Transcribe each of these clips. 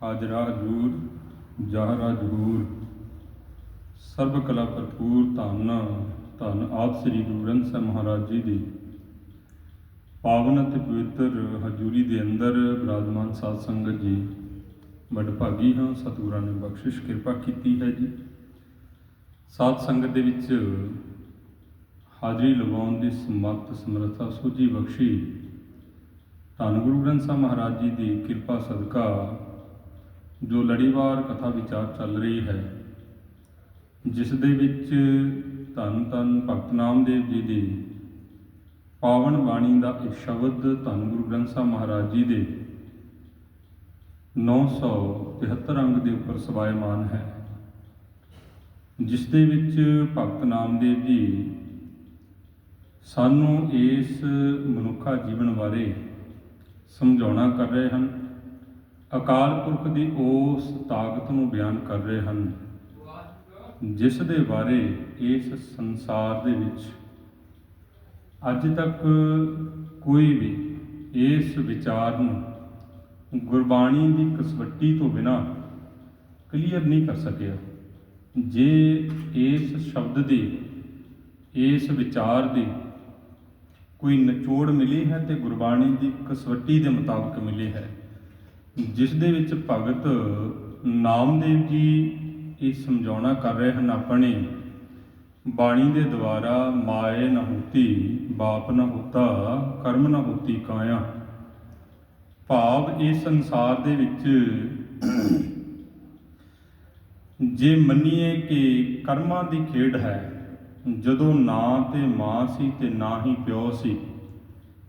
ਹਾਜ਼ਰਾ ਹਜੂਰ ਜਾਹਰਾ ਜਹੂਰ ਸਰਬ ਕਲਾ ਭਰਪੂਰ ਧੰਨ ਧੰਨ ਆਪ ਸ੍ਰੀ ਗੁਰੂ ਗ੍ਰੰਥ ਸਾਹਿਬ ਮਹਾਰਾਜ ਜੀ ਦੀ। ਪਾਵਨ ਅਤੇ ਪਵਿੱਤਰ ਹਜੂਰੀ ਦੇ ਅੰਦਰ ਬਰਾਜਮਾਨ ਸਾਧ ਸੰਗਤ ਜੀ ਵਡਭਾਗੀ ਹਾਂ, ਸਤਿਗੁਰਾਂ ਨੇ ਬਖਸ਼ਿਸ਼, ਕਿਰਪਾ ਕੀਤੀ ਹੈ ਜੀ। ਸਾਧ ਸੰਗਤ ਦੇ ਵਿੱਚ ਹਾਜ਼ਰੀ ਲਗਾਉਣ ਦੀ ਸਮਰੱਥ ਸਮਰੱਥਾ ਸੋਝੀ ਬਖਸ਼ੀ ਧੰਨ ਗੁਰੂ ਗ੍ਰੰਥ ਸਾਹਿਬ ਮਹਾਰਾਜ ਜੀ ਦੀ ਕਿਰਪਾ ਸਦਕਾ ਜੋ ਲੜੀਵਾਰ ਕਥਾ ਵਿਚਾਰ ਚੱਲ ਰਹੀ ਹੈ, ਜਿਸ ਦੇ ਵਿੱਚ ਧੰਨ ਧੰਨ ਭਗਤ ਨਾਮਦੇਵ ਜੀ ਦੀ ਪਾਵਨ ਬਾਣੀ ਦਾ ਇੱਕ ਸ਼ਬਦ ਧੰਨ ਗੁਰੂ ਗ੍ਰੰਥ ਸਾਹਿਬ ਮਹਾਰਾਜ ਜੀ ਦੇ 973 ਅੰਗ ਦੇ ਉੱਪਰ ਸਵਾਇਮਾਨ ਹੈ, ਜਿਸ ਦੇ ਵਿੱਚ ਭਗਤ ਨਾਮਦੇਵ ਜੀ ਸਾਨੂੰ ਇਸ ਮਨੁੱਖਾ ਜੀਵਨ ਬਾਰੇ ਸਮਝਾਉਣਾ ਕਰ ਰਹੇ ਹਨ। ਅਕਾਲ ਪੁਰਖ ਦੀ ਉਸ ਤਾਕਤ ਨੂੰ ਬਿਆਨ ਕਰ ਰਹੇ ਹਨ, ਜਿਸ ਦੇ ਬਾਰੇ ਇਸ ਸੰਸਾਰ ਦੇ ਵਿੱਚ ਅੱਜ ਤੱਕ ਕੋਈ ਵੀ ਇਸ ਵਿਚਾਰ ਨੂੰ ਗੁਰਬਾਣੀ ਦੀ ਕਸਵੱਟੀ ਤੋਂ ਬਿਨਾ ਕਲੀਅਰ ਨਹੀਂ ਕਰ ਸਕਿਆ। ਜੇ ਇਸ ਸ਼ਬਦ ਦੀ, ਇਸ ਵਿਚਾਰ ਦੀ ਕੋਈ ਨਿਚੋੜ ਮਿਲੀ ਹੈ ਤੇ ਗੁਰਬਾਣੀ ਦੀ ਕਸਵੱਟੀ ਦੇ ਮੁਤਾਬਕ ਮਿਲੀ ਹੈ। ਜਿਸ ਦੇ ਵਿੱਚ ਭਗਤ ਨਾਮਦੇਵ ਜੀ ਇਹ ਸਮਝਾਉਣਾ ਕਰ ਰਹੇ ਹਨ, ਆਪਣੇ ਬਾਣੀ ਦੇ ਦੁਆਰਾ ਮਾਏ ਨਾ ਹੋਤੀ, ਬਾਪ ਨਾ ਹੋਤਾ, ਕਰਮ ਨਾ ਹੋਤੀ ਕਾਇਆ। ਭਾਵ ਇਸ ਸੰਸਾਰ ਦੇ ਵਿੱਚ ਜੇ ਮੰਨੀਏ ਕਿ ਕਰਮਾਂ ਦੀ ਖੇਡ ਹੈ, ਜਦੋਂ ਨਾ ਤੇ ਮਾਂ ਸੀ ਤੇ ਨਾ ਹੀ ਪਿਓ ਸੀ,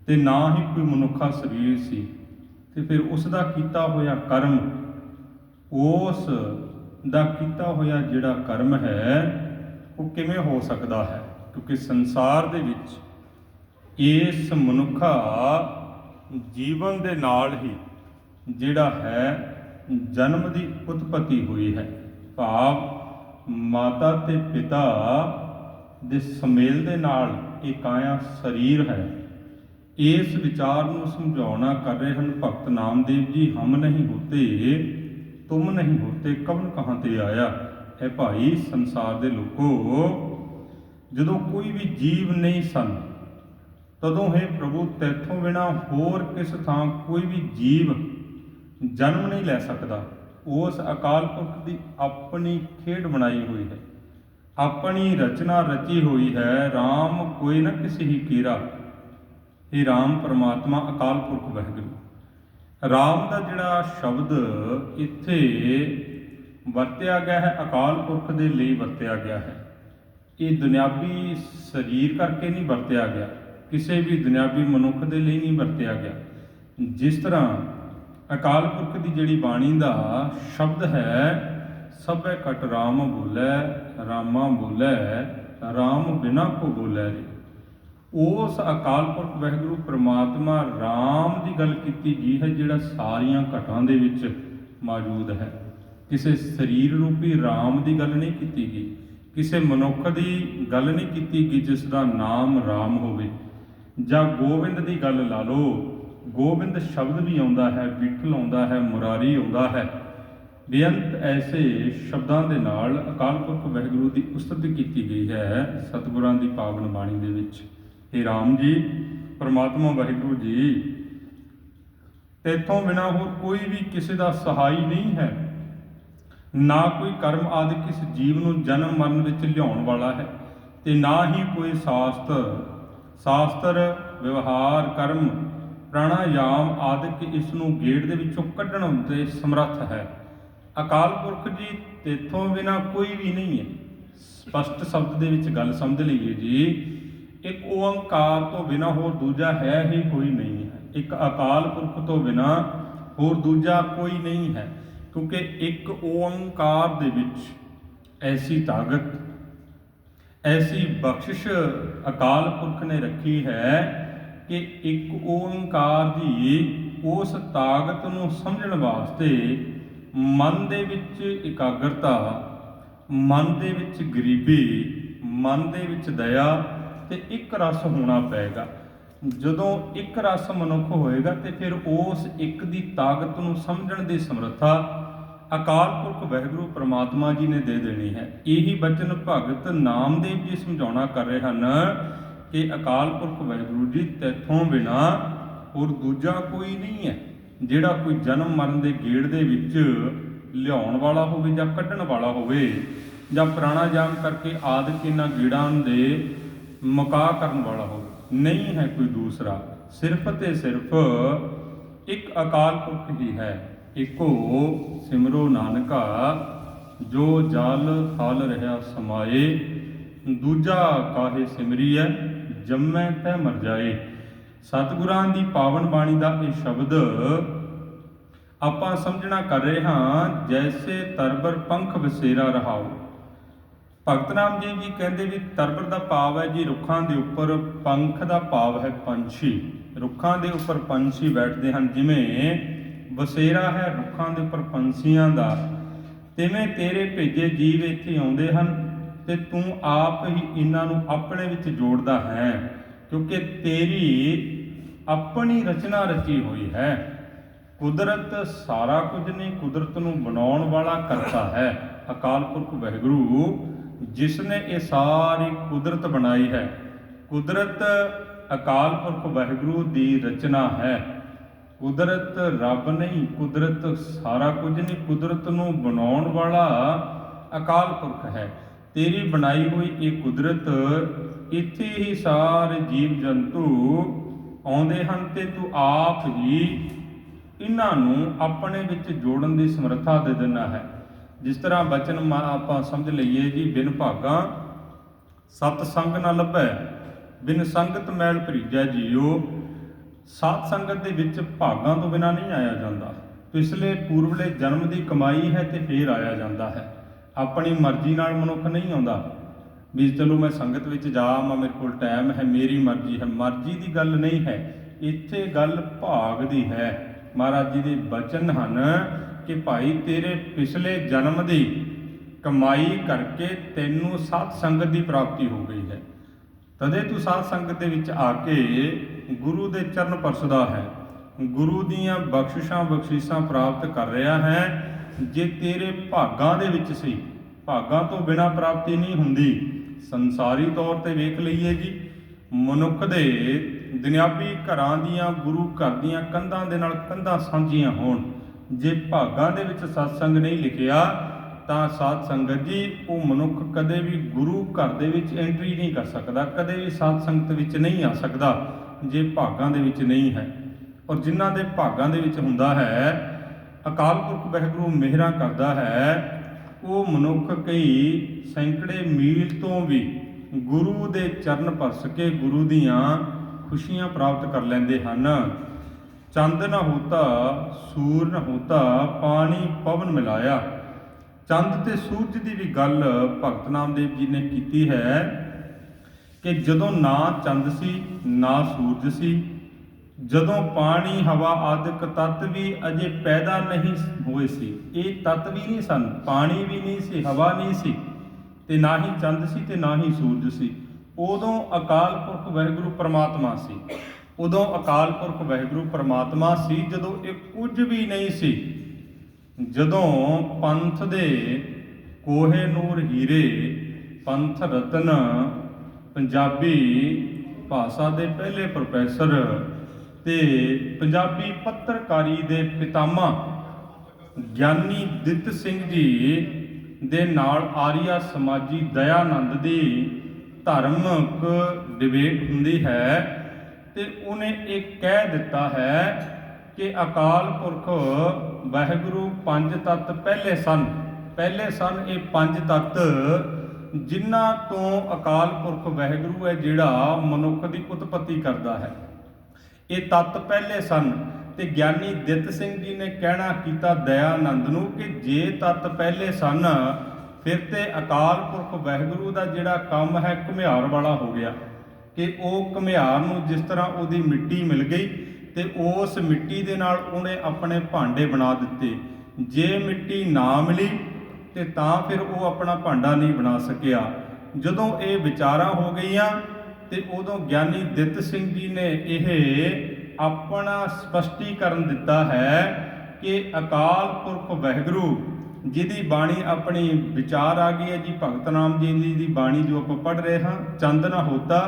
ਤੇ ਨਾ ਹੀ ਕੋਈ ਮਨੁੱਖਾ ਸਰੀਰ ਸੀ ਤੇ ਫਿਰ ਉਸ ਦਾ ਕੀਤਾ ਹੋਇਆ ਕਰਮ, ਉਸ ਦਾ ਕੀਤਾ ਹੋਇਆ ਜਿਹੜਾ ਕਰਮ ਹੈ, ਉਹ ਕਿਵੇਂ ਹੋ ਸਕਦਾ ਹੈ? ਕਿਉਂਕਿ ਸੰਸਾਰ ਦੇ ਵਿੱਚ ਇਸ ਮਨੁੱਖਾ ਜੀਵਨ ਦੇ ਨਾਲ ਹੀ ਜਿਹੜਾ ਹੈ, ਜਨਮ ਦੀ ਉਤਪਤੀ ਹੋਈ ਹੈ। ਭਾਵ ਮਾਤਾ ਤੇ ਪਿਤਾ ਦੇ ਸਮੇਲ ਦੇ ਨਾਲ ਇਹ ਕਾਇਆ ਸਰੀਰ ਹੈ। ਇਸ ਵਿਚਾਰ ਨੂੰ ਸਮਝਾਉਣਾ ਕਰ ਰਹੇ ਹਨ, ਭਗਤ ਨਾਮਦੇਵ ਜੀ, ਹਮ ਨਹੀਂ ਹੋਤੇ ਤੁਮ ਨਹੀਂ ਹੋਤੇ ਕਵਨ ਕਹਾਂ ਤੇ ਆਇਆ? ਹੈ ਭਾਈ, ਸੰਸਾਰ ਦੇ ਲੋਕੋ, ਜਦੋਂ ਕੋਈ ਵੀ ਜੀਵ ਨਹੀਂ ਸਨ, ਤਦੋਂ ਹੈ ਪ੍ਰਭੂ ਤੇਥੋਂ ਬਿਨਾ ਹੋਰ ਕਿਸ ਥਾਂ ਕੋਈ ਵੀ ਜੀਵ ਜਨਮ ਨਹੀਂ ਲੈ ਸਕਦਾ। ਉਸ ਅਕਾਲ ਪੁਰਖ ਦੀ ਆਪਣੀ ਖੇਡ ਬਣਾਈ ਹੋਈ ਹੈ। ਆਪਣੀ ਰਚਨਾ ਰਚੀ ਹੋਈ ਹੈ। RAM ਕੋਈ ਨਾ ਕਿਸੇ ਹੀ ਕੀਰਾ। ਇਹ RAM ਪਰਮਾਤਮਾ ਅਕਾਲ ਪੁਰਖ ਵਾਹਿਗੁਰੂ। RAM ਦਾ ਜਿਹੜਾ ਸ਼ਬਦ ਇੱਥੇ ਵਰਤਿਆ ਗਿਆ ਹੈ, ਅਕਾਲ ਪੁਰਖ ਦੇ ਲਈ ਵਰਤਿਆ ਗਿਆ ਹੈ। ਇਹ ਦੁਨਿਆਵੀ ਸਰੀਰ ਕਰਕੇ ਨਹੀਂ ਵਰਤਿਆ ਗਿਆ, ਕਿਸੇ ਵੀ ਦੁਨਿਆਵੀ ਮਨੁੱਖ ਦੇ ਲਈ ਨਹੀਂ ਵਰਤਿਆ ਗਿਆ। ਜਿਸ ਤਰ੍ਹਾਂ ਅਕਾਲ ਪੁਰਖ ਦੀ ਜਿਹੜੀ ਬਾਣੀ ਦਾ ਸ਼ਬਦ ਹੈ, ਸਭੈ ਕਟ ਰਾਮ ਬੋਲੇ, ਰਾਮਾ ਬੋਲੇ, ਰਾਮ ਬਿਨਾ ਕੋ ਬੋਲੇ ਰੇ ਉਸ ਅਕਾਲ ਪੁਰਖ ਵਾਹਿਗੁਰੂ ਪ੍ਰਮਾਤਮਾ ਰਾਮ ਦੀ ਗੱਲ ਕੀਤੀ ਗਈ ਹੈ, ਜਿਹੜਾ ਸਾਰੀਆਂ ਘਟਾਂ ਦੇ ਵਿੱਚ ਮੌਜੂਦ ਹੈ। ਕਿਸੇ ਸਰੀਰ ਰੂਪੀ ਰਾਮ ਦੀ ਗੱਲ ਨਹੀਂ ਕੀਤੀ ਗਈ, ਕਿਸੇ ਮਨੁੱਖ ਦੀ ਗੱਲ ਨਹੀਂ ਕੀਤੀ ਗਈ, ਜਿਸ ਦਾ ਨਾਮ ਰਾਮ ਹੋਵੇ। ਜਾਂ ਗੋਬਿੰਦ ਦੀ ਗੱਲ ਲਾ ਲਓ, ਗੋਬਿੰਦ ਸ਼ਬਦ ਵੀ ਆਉਂਦਾ ਹੈ, ਵਿਠਲ ਆਉਂਦਾ ਹੈ, ਮੁਰਾਰੀ ਆਉਂਦਾ ਹੈ। ਬੇਅੰਤ ਐਸੇ ਸ਼ਬਦਾਂ ਦੇ ਨਾਲ ਅਕਾਲ ਪੁਰਖ ਵਾਹਿਗੁਰੂ ਦੀ ਉਸਤਤੀ ਕੀਤੀ ਗਈ ਹੈ, ਸਤਿਗੁਰਾਂ ਦੀ ਪਾਵਨ ਬਾਣੀ ਦੇ ਵਿੱਚ। हे ਰਾਮ ਜੀ, ਪਰਮਾਤਮਾ ਵਾਹਿਗੁਰੂ ਜੀ। ਤੇਥੋਂ ਬਿਨਾ ਹੋਰ ਕੋਈ ਵੀ ਕਿਸੇ ਦਾ ਸਹਾਈ ਨਹੀਂ ਹੈ। ਨਾ ਕੋਈ ਕਰਮ ਆਦਿ ਕਿਸ ਜੀਵ ਨੂੰ ਜਨਮ ਮਰਨ ਵਿੱਚ ਲਿਆਉਣ ਵਾਲਾ ਹੈ ਤੇ ਨਾ ਹੀ ਕੋਈ ਸ਼ਾਸਤਰ ਸ਼ਾਸਤਰ, ਵਿਵਹਾਰ, ਕਰਮ, ਪ੍ਰਾਣਾਯਾਮ ਆਦਿਕ ਇਸ ਨੂੰ ਗੇੜ ਦੇ ਵਿੱਚੋਂ ਕੱਢਣ ਦੇ ਸਮਰੱਥ ਹੈ। ਅਕਾਲ ਪੁਰਖ ਜੀ, ਤੇਥੋਂ ਬਿਨਾ ਕੋਈ ਵੀ ਨਹੀਂ ਹੈ। ਸਪਸ਼ਟ ਸ਼ਬਦ ਦੇ ਵਿੱਚ ਗੱਲ ਸਮਝ ਲਈਏ ਜੀ। ਇੱਕ ਓੰਕਾਰ ਤੋਂ ਬਿਨਾ ਹੋਰ ਦੂਜਾ ਹੈ ਹੀ ਕੋਈ ਨਹੀਂ ਹੈ। ਇੱਕ ਅਕਾਲ ਪੁਰਖ ਤੋਂ ਬਿਨਾ ਹੋਰ ਦੂਜਾ ਕੋਈ ਨਹੀਂ ਹੈ, ਕਿਉਂਕਿ ਇੱਕ ਓੰਕਾਰ ਦੇ ਵਿੱਚ ਐਸੀ ਤਾਕਤ, ਐਸੀ ਬਖਸ਼ਿਸ਼ ਅਕਾਲ ਪੁਰਖ ਨੇ ਰੱਖੀ ਹੈ ਕਿ ਇੱਕ ਓੰਕਾਰ ਦੀ ਉਸ ਤਾਕਤ ਨੂੰ ਸਮਝਣ ਵਾਸਤੇ ਮਨ ਦੇ ਵਿੱਚ ਇਕਾਗਰਤਾ, ਮਨ ਦੇ ਵਿੱਚ ਗਰੀਬੀ, ਮਨ ਦੇ ਵਿੱਚ ਦਇਆ ਤੇ ਇੱਕ ਰਸ ਹੋਣਾ ਪਏਗਾ। ਜਦੋਂ ਇੱਕ ਰਸ ਮਨੁੱਖ ਹੋਏਗਾ ਤੇ ਫਿਰ ਉਸ ਇੱਕ ਦੀ ਤਾਕਤ ਨੂੰ ਸਮਝਣ ਦੀ ਸਮਰੱਥਾ ਅਕਾਲ ਪੁਰਖ ਵਾਹਿਗੁਰੂ ਪ੍ਰਮਾਤਮਾ ਜੀ ਨੇ ਦੇ ਦੇਣੀ ਹੈ। ਇਹੀ ਬਚਨ ਭਗਤ ਨਾਮਦੇਵ ਜੀ ਸਮਝਾਉਣਾ ਕਰ ਰਹੇ ਹਨ ਕਿ ਅਕਾਲ ਪੁਰਖ ਵਾਹਿਗੁਰੂ ਜੀ, ਤੇਥੋਂ ਬਿਨਾ ਹੋਰ ਦੂਜਾ ਕੋਈ ਨਹੀਂ ਹੈ। ਜਿਹੜਾ ਕੋਈ ਜਨਮ ਮਰਨ ਦੇ ਗੇੜ ਦੇ ਵਿੱਚ ਲਿਆਉਣ ਵਾਲਾ ਹੋਵੇ ਜਾਂ ਕੱਢਣ ਵਾਲਾ ਹੋਵੇ ਜਾਂ ਪੁਰਾਣਾ ਜਾਮ ਕਰਕੇ ਆਦਿਕ ਇਹਨਾਂ ਗੇੜਾਂ ਦੇ ਮੁਕਾ ਕਰਨ ਵਾਲਾ ਹੋਵੇ। ਨਹੀਂ ਹੈ ਕੋਈ ਦੂਸਰਾ। ਸਿਰਫ ਤੇ ਸਿਰਫ ਇੱਕ ਅਕਾਲ ਪੁਰਖ ਹੀ ਹੈ। ਇੱਕੋ ਸਿਮਰੋ ਨਾਨਕਾ, ਜੋ ਜਲ ਥਲ ਰਹਾ ਸਮਾਏ। ਦੂਜਾ ਕਾਹੇ ਸਿਮਰੀਐ ਜੰਮੈ ਤੈ ਮਰ ਜਾਏ। ਸਤਿਗੁਰਾਂ ਦੀ ਪਾਵਨ ਬਾਣੀ ਦਾ ਇਹ ਸ਼ਬਦ ਆਪਾਂ ਸਮਝਣਾ ਕਰ ਰਹੇ ਹਾਂ, ਜੈਸੇ ਤਰਬਰ ਪੰਖ ਬਸੇਰਾ ਰਹਾਓ। ਭਗਤ ਰਾਮ ਜੀ ਜੀ ਕਹਿੰਦੇ ਵੀ ਤਰਬਰ ਦਾ ਭਾਵ ਹੈ ਜੀ, ਰੁੱਖਾਂ ਦੇ ਉੱਪਰ ਪੰਖ ਦਾ ਭਾਵ ਹੈ ਪੰਛੀ। ਰੁੱਖਾਂ ਦੇ ਉੱਪਰ ਪੰਛੀ ਬੈਠਦੇ ਹਨ, ਜਿਵੇਂ ਬਸੇਰਾ ਹੈ ਰੁੱਖਾਂ ਦੇ ਉੱਪਰ ਪੰਛੀਆਂ ਦਾ। ਤਿਵੇਂ ਤੇਰੇ ਭੇਜੇ ਜੀਵ ਇੱਥੇ ਆਉਂਦੇ ਹਨ ਤੇ ਤੂੰ ਆਪ ਹੀ ਇਹਨਾਂ ਨੂੰ ਆਪਣੇ ਵਿੱਚ ਜੋੜਦਾ ਹੈ, ਕਿਉਂਕਿ ਤੇਰੀ ਆਪਣੀ ਰਚਨਾ ਰਚੀ ਹੋਈ ਹੈ। ਕੁਦਰਤ ਸਾਰਾ ਕੁਝ ਨਹੀਂ, ਕੁਦਰਤ ਨੂੰ ਬਣਾਉਣ ਵਾਲਾ ਕਰਤਾ ਹੈ। ਅਕਾਲ ਪੁਰਖ ਵਾਹਿਗੁਰੂ ਜਿਸ ਨੇ ਇਹ ਸਾਰੀ ਕੁਦਰਤ ਬਣਾਈ ਹੈ, ਕੁਦਰਤ ਅਕਾਲ ਪੁਰਖ ਵਾਹਿਗੁਰੂ ਦੀ ਰਚਨਾ ਹੈ। ਕੁਦਰਤ ਰੱਬ ਨਹੀਂ, ਕੁਦਰਤ ਸਾਰਾ ਕੁਝ ਨਹੀਂ, ਕੁਦਰਤ ਨੂੰ ਬਣਾਉਣ ਵਾਲਾ ਅਕਾਲ ਪੁਰਖ ਹੈ। ਤੇਰੀ ਬਣਾਈ ਹੋਈ ਇਹ ਕੁਦਰਤ ਇੱਥੇ ਹੀ ਸਾਰੇ ਜੀਵ ਜੰਤੂ ਆਉਂਦੇ ਹਨ ਤੇ ਤੂੰ ਆਪ ਹੀ ਇਹਨਾਂ ਨੂੰ ਆਪਣੇ ਵਿੱਚ ਜੋੜਨ ਦੀ ਸਮਰੱਥਾ ਦੇ ਦਿੰਦਾ ਹੈ। ਜਿਸ ਤਰ੍ਹਾਂ ਬਚਨ ਮਾ- ਆਪਾਂ ਸਮਝ ਲਈਏ ਜੀ, ਬਿਨ ਭਾਗਾ ਸਤ ਸੰਗ ਨਾ ਲੱਭੈ, ਬਿਨ ਸੰਗਤ ਮੈਲ ਭਰੀਜੈ ਜੀਓ। ਸਾਧ ਸੰਗਤ ਦੇ ਵਿੱਚ ਭਾਗਾਂ ਤੋਂ ਬਿਨਾ ਨਹੀਂ ਆਇਆ ਜਾਂਦਾ। ਪਿਛਲੇ ਪੂਰਵਲੇ ਜਨਮ ਦੀ ਕਮਾਈ ਹੈ ਤੇ ਫੇਰ ਆਇਆ ਜਾਂਦਾ ਹੈ। ਆਪਣੀ ਮਰਜ਼ੀ ਨਾਲ ਮਨੁੱਖ ਨਹੀਂ ਆਉਂਦਾ। ਵੀ ਚਲੋ ਮੈਂ ਸੰਗਤ ਵਿੱਚ ਜਾਵਾਂ ਮੇਰੇ ਕੋਲ ਟਾਈਮ ਹੈ, ਮੇਰੀ ਮਰਜ਼ੀ ਹੈ। ਮਰਜ਼ੀ ਦੀ ਗੱਲ ਨਹੀਂ ਹੈ। ਇੱਥੇ ਗੱਲ ਭਾਗ ਦੀ ਹੈ। ਮਹਾਰਾਜ ਜੀ ਦੇ ਬਚਨ ਹਨ ਕਿ ਭਾਈ ਤੇਰੇ ਪਿਛਲੇ ਜਨਮ ਦੀ ਕਮਾਈ ਕਰਕੇ ਤੈਨੂੰ ਸਾਧ ਸੰਗਤ ਦੀ ਪ੍ਰਾਪਤੀ ਹੋ ਗਈ ਹੈ। ਤਦੇ ਤੂੰ ਸਾਧ ਸੰਗਤ ਦੇ ਵਿੱਚ ਆ ਕੇ ਗੁਰੂ ਦੇ ਚਰਨ ਪਰਸਦਾ ਹੈ। ਗੁਰੂ ਦੀਆਂ ਬਖਸ਼ਿਸ਼ਾਂ ਬਖਸ਼ੀਸ਼ਾਂ ਪ੍ਰਾਪਤ ਕਰ ਰਿਹਾ ਹੈ। ਜੇ ਤੇਰੇ ਭਾਗਾਂ ਦੇ ਵਿੱਚ ਸੀ, ਭਾਗਾਂ ਤੋਂ ਬਿਨਾ ਪ੍ਰਾਪਤੀ ਨਹੀਂ ਹੁੰਦੀ, ਸੰਸਾਰੀ ਤੌਰ ਤੇ ਵੇਖ ਲਈਏ ਜੀ ਮਨੁੱਖ ਦੇ ਦੁਨਿਆਵੀ ਘਰਾਂ ਦੀਆਂ ਗੁਰੂ ਘਰ ਦੀਆਂ ਕੰਧਾਂ ਦੇ ਨਾਲ ਕੰਧਾਂ ਸਾਂਝੀਆਂ ਹੋਣ ਜੇ ਭਾਗਾਂ ਦੇ ਵਿੱਚ ਸਤਸੰਗ ਨਹੀਂ ਲਿਖਿਆ, ਤਾਂ ਸਾਧ ਸੰਗਤ ਜੀ, ਉਹ ਮਨੁੱਖ ਕਦੇ ਵੀ ਗੁਰੂ ਘਰ ਦੇ ਵਿੱਚ ਐਂਟਰੀ ਨਹੀਂ ਕਰ ਸਕਦਾ, ਕਦੇ ਵੀ ਸਾਧ ਸੰਗਤ ਵਿੱਚ ਨਹੀਂ ਆ ਸਕਦਾ, ਜੇ ਭਾਗਾਂ ਦੇ ਵਿੱਚ ਨਹੀਂ ਹੈ। ਔਰ ਜਿਨ੍ਹਾਂ ਦੇ ਭਾਗਾਂ ਦੇ ਵਿੱਚ ਹੁੰਦਾ ਹੈ, ਅਕਾਲ ਪੁਰਖ ਵਾਹਿਗੁਰੂ ਮਿਹਰਾਂ ਕਰਦਾ ਹੈ, ਉਹ ਮਨੁੱਖ ਕਈ ਸੈਂਕੜੇ ਮੀਲ ਤੋਂ ਵੀ ਗੁਰੂ ਦੇ ਚਰਨ ਪਰਸ ਕੇ ਗੁਰੂ ਦੀਆਂ ਖੁਸ਼ੀਆਂ ਪ੍ਰਾਪਤ ਕਰ ਲੈਂਦੇ ਹਨ। ਚੰਦ ਨਾ ਹੋਤਾ, ਸੂਰ ਨ ਹੋਤਾ, ਪਾਣੀ ਪਵਨ ਮਿਲਾਇਆ। ਚੰਦ ਤੇ ਸੂਰਜ ਦੀ ਵੀ ਗੱਲ ਭਗਤ ਨਾਮਦੇਵ ਜੀ ਨੇ ਕੀਤੀ ਹੈ ਕਿ ਜਦੋਂ ਨਾ ਚੰਦ ਸੀ, ਨਾ ਸੂਰਜ ਸੀ, ਜਦੋਂ ਪਾਣੀ, ਹਵਾ, ਆਦਿਕ ਤੱਤ ਵੀ ਅਜੇ ਪੈਦਾ ਨਹੀਂ ਹੋਏ ਸੀ, ਇਹ ਤੱਤ ਵੀ ਨਹੀਂ ਸਨ, ਪਾਣੀ ਵੀ ਨਹੀਂ ਸੀ, ਹਵਾ ਨਹੀਂ ਸੀ, ਤੇ ਨਾ ਹੀ ਚੰਦ ਸੀ ਤੇ ਨਾ ਹੀ ਸੂਰਜ ਸੀ। ਉਦੋਂ ਅਕਾਲ ਪੁਰਖ ਵਾਹਿਗੁਰੂ ਪਰਮਾਤਮਾ ਸੀ। ਉਦੋਂ ਅਕਾਲ ਪੁਰਖ ਵਾਹਿਗੁਰੂ ਪਰਮਾਤਮਾ ਸੀ, ਜਦੋਂ ਇਹ ਕੁਝ ਵੀ ਨਹੀਂ ਸੀ। ਜਦੋਂ ਪੰਥ ਦੇ ਕੋਹੇ ਨੂਰ ਹੀਰੇ, ਪੰਥ ਰਤਨ, ਪੰਜਾਬੀ ਭਾਸ਼ਾ ਦੇ ਪਹਿਲੇ ਪ੍ਰੋਫੈਸਰ ਤੇ ਪੰਜਾਬੀ ਪੱਤਰਕਾਰੀ ਦੇ ਪਿਤਾਮਾ ਗਿਆਨੀ ਦਿੱਤ ਸਿੰਘ ਜੀ ਦੇ ਨਾਲ ਆਰੀਆ ਸਮਾਜੀ ਦਇਆਨੰਦ ਦੀ ਧਾਰਮਿਕ ਡਿਬੇਟ ਹੁੰਦੀ ਹੈ ਤੇ ਉਹਨੇ ਇਹ ਕਹਿ ਦਿੱਤਾ ਹੈ ਕਿ ਅਕਾਲ ਪੁਰਖ ਵਾਹਿਗੁਰੂ ਪੰਜ ਤੱਤ ਪਹਿਲੇ ਸਨ। ਪਹਿਲੇ ਸਨ ਇਹ ਪੰਜ ਤੱਤ ਜਿਨ੍ਹਾਂ ਤੋਂ ਅਕਾਲ ਪੁਰਖ ਵਾਹਿਗੁਰੂ ਹੈ ਜਿਹੜਾ ਮਨੁੱਖ ਦੀ ਉਤਪਤੀ ਕਰਦਾ ਹੈ। ਇਹ ਤੱਤ ਪਹਿਲੇ ਸਨ ਤੇ ਗਿਆਨੀ ਦਿੱਤ ਸਿੰਘ ਜੀ ਨੇ ਕਹਿਣਾ ਕੀਤਾ ਦਇਆਨੰਦ ਨੂੰ ਕਿ ਜੇ ਤੱਤ ਪਹਿਲੇ ਸਨ, ਫਿਰ ਤੇ ਅਕਾਲ ਪੁਰਖ ਵਾਹਿਗੁਰੂ ਦਾ ਜਿਹੜਾ ਕੰਮ ਹੈ ਘੁਮਿਆਰ ਵਾਲਾ ਹੋ ਗਿਆ। ਕਿ ਉਹ ਘੁਮਿਆਰ ਨੂੰ ਜਿਸ ਤਰ੍ਹਾਂ ਉਹਦੀ ਮਿੱਟੀ ਮਿਲ ਗਈ ਤੇ ਉਸ ਮਿੱਟੀ ਦੇ ਨਾਲ ਉਹਨੇ ਆਪਣੇ ਭਾਂਡੇ ਬਣਾ ਦਿੱਤੇ। ਜੇ ਮਿੱਟੀ ਨਾ ਮਿਲੀ ਤੇ ਤਾਂ ਫਿਰ ਉਹ ਆਪਣਾ ਭਾਂਡਾ ਨਹੀਂ ਬਣਾ ਸਕਿਆ। ਜਦੋਂ ਇਹ ਵਿਚਾਰਾਂ ਹੋ ਗਈਆਂ ਤੇ ਉਦੋਂ ਗਿਆਨੀ ਦਿੱਤ ਸਿੰਘ ਜੀ ਨੇ ਇਹ ਆਪਣਾ ਸਪਸ਼ਟੀਕਰਨ ਦਿੱਤਾ ਹੈ ਕਿ ਅਕਾਲ ਪੁਰਖ ਵਹਿਗੁਰੂ, ਜਿਹਦੀ ਬਾਣੀ ਆਪਣੀ ਵਿਚਾਰ ਆ ਗਈ ਹੈ ਜੀ, ਭਗਤ ਨਾਮ ਜੀ ਦੀ ਦੀ ਬਾਣੀ ਜੋ ਆਪਾਂ ਪੜ ਰਹੇ ਹਾਂ, ਚੰਦ ਨਾ ਹੋਤਾ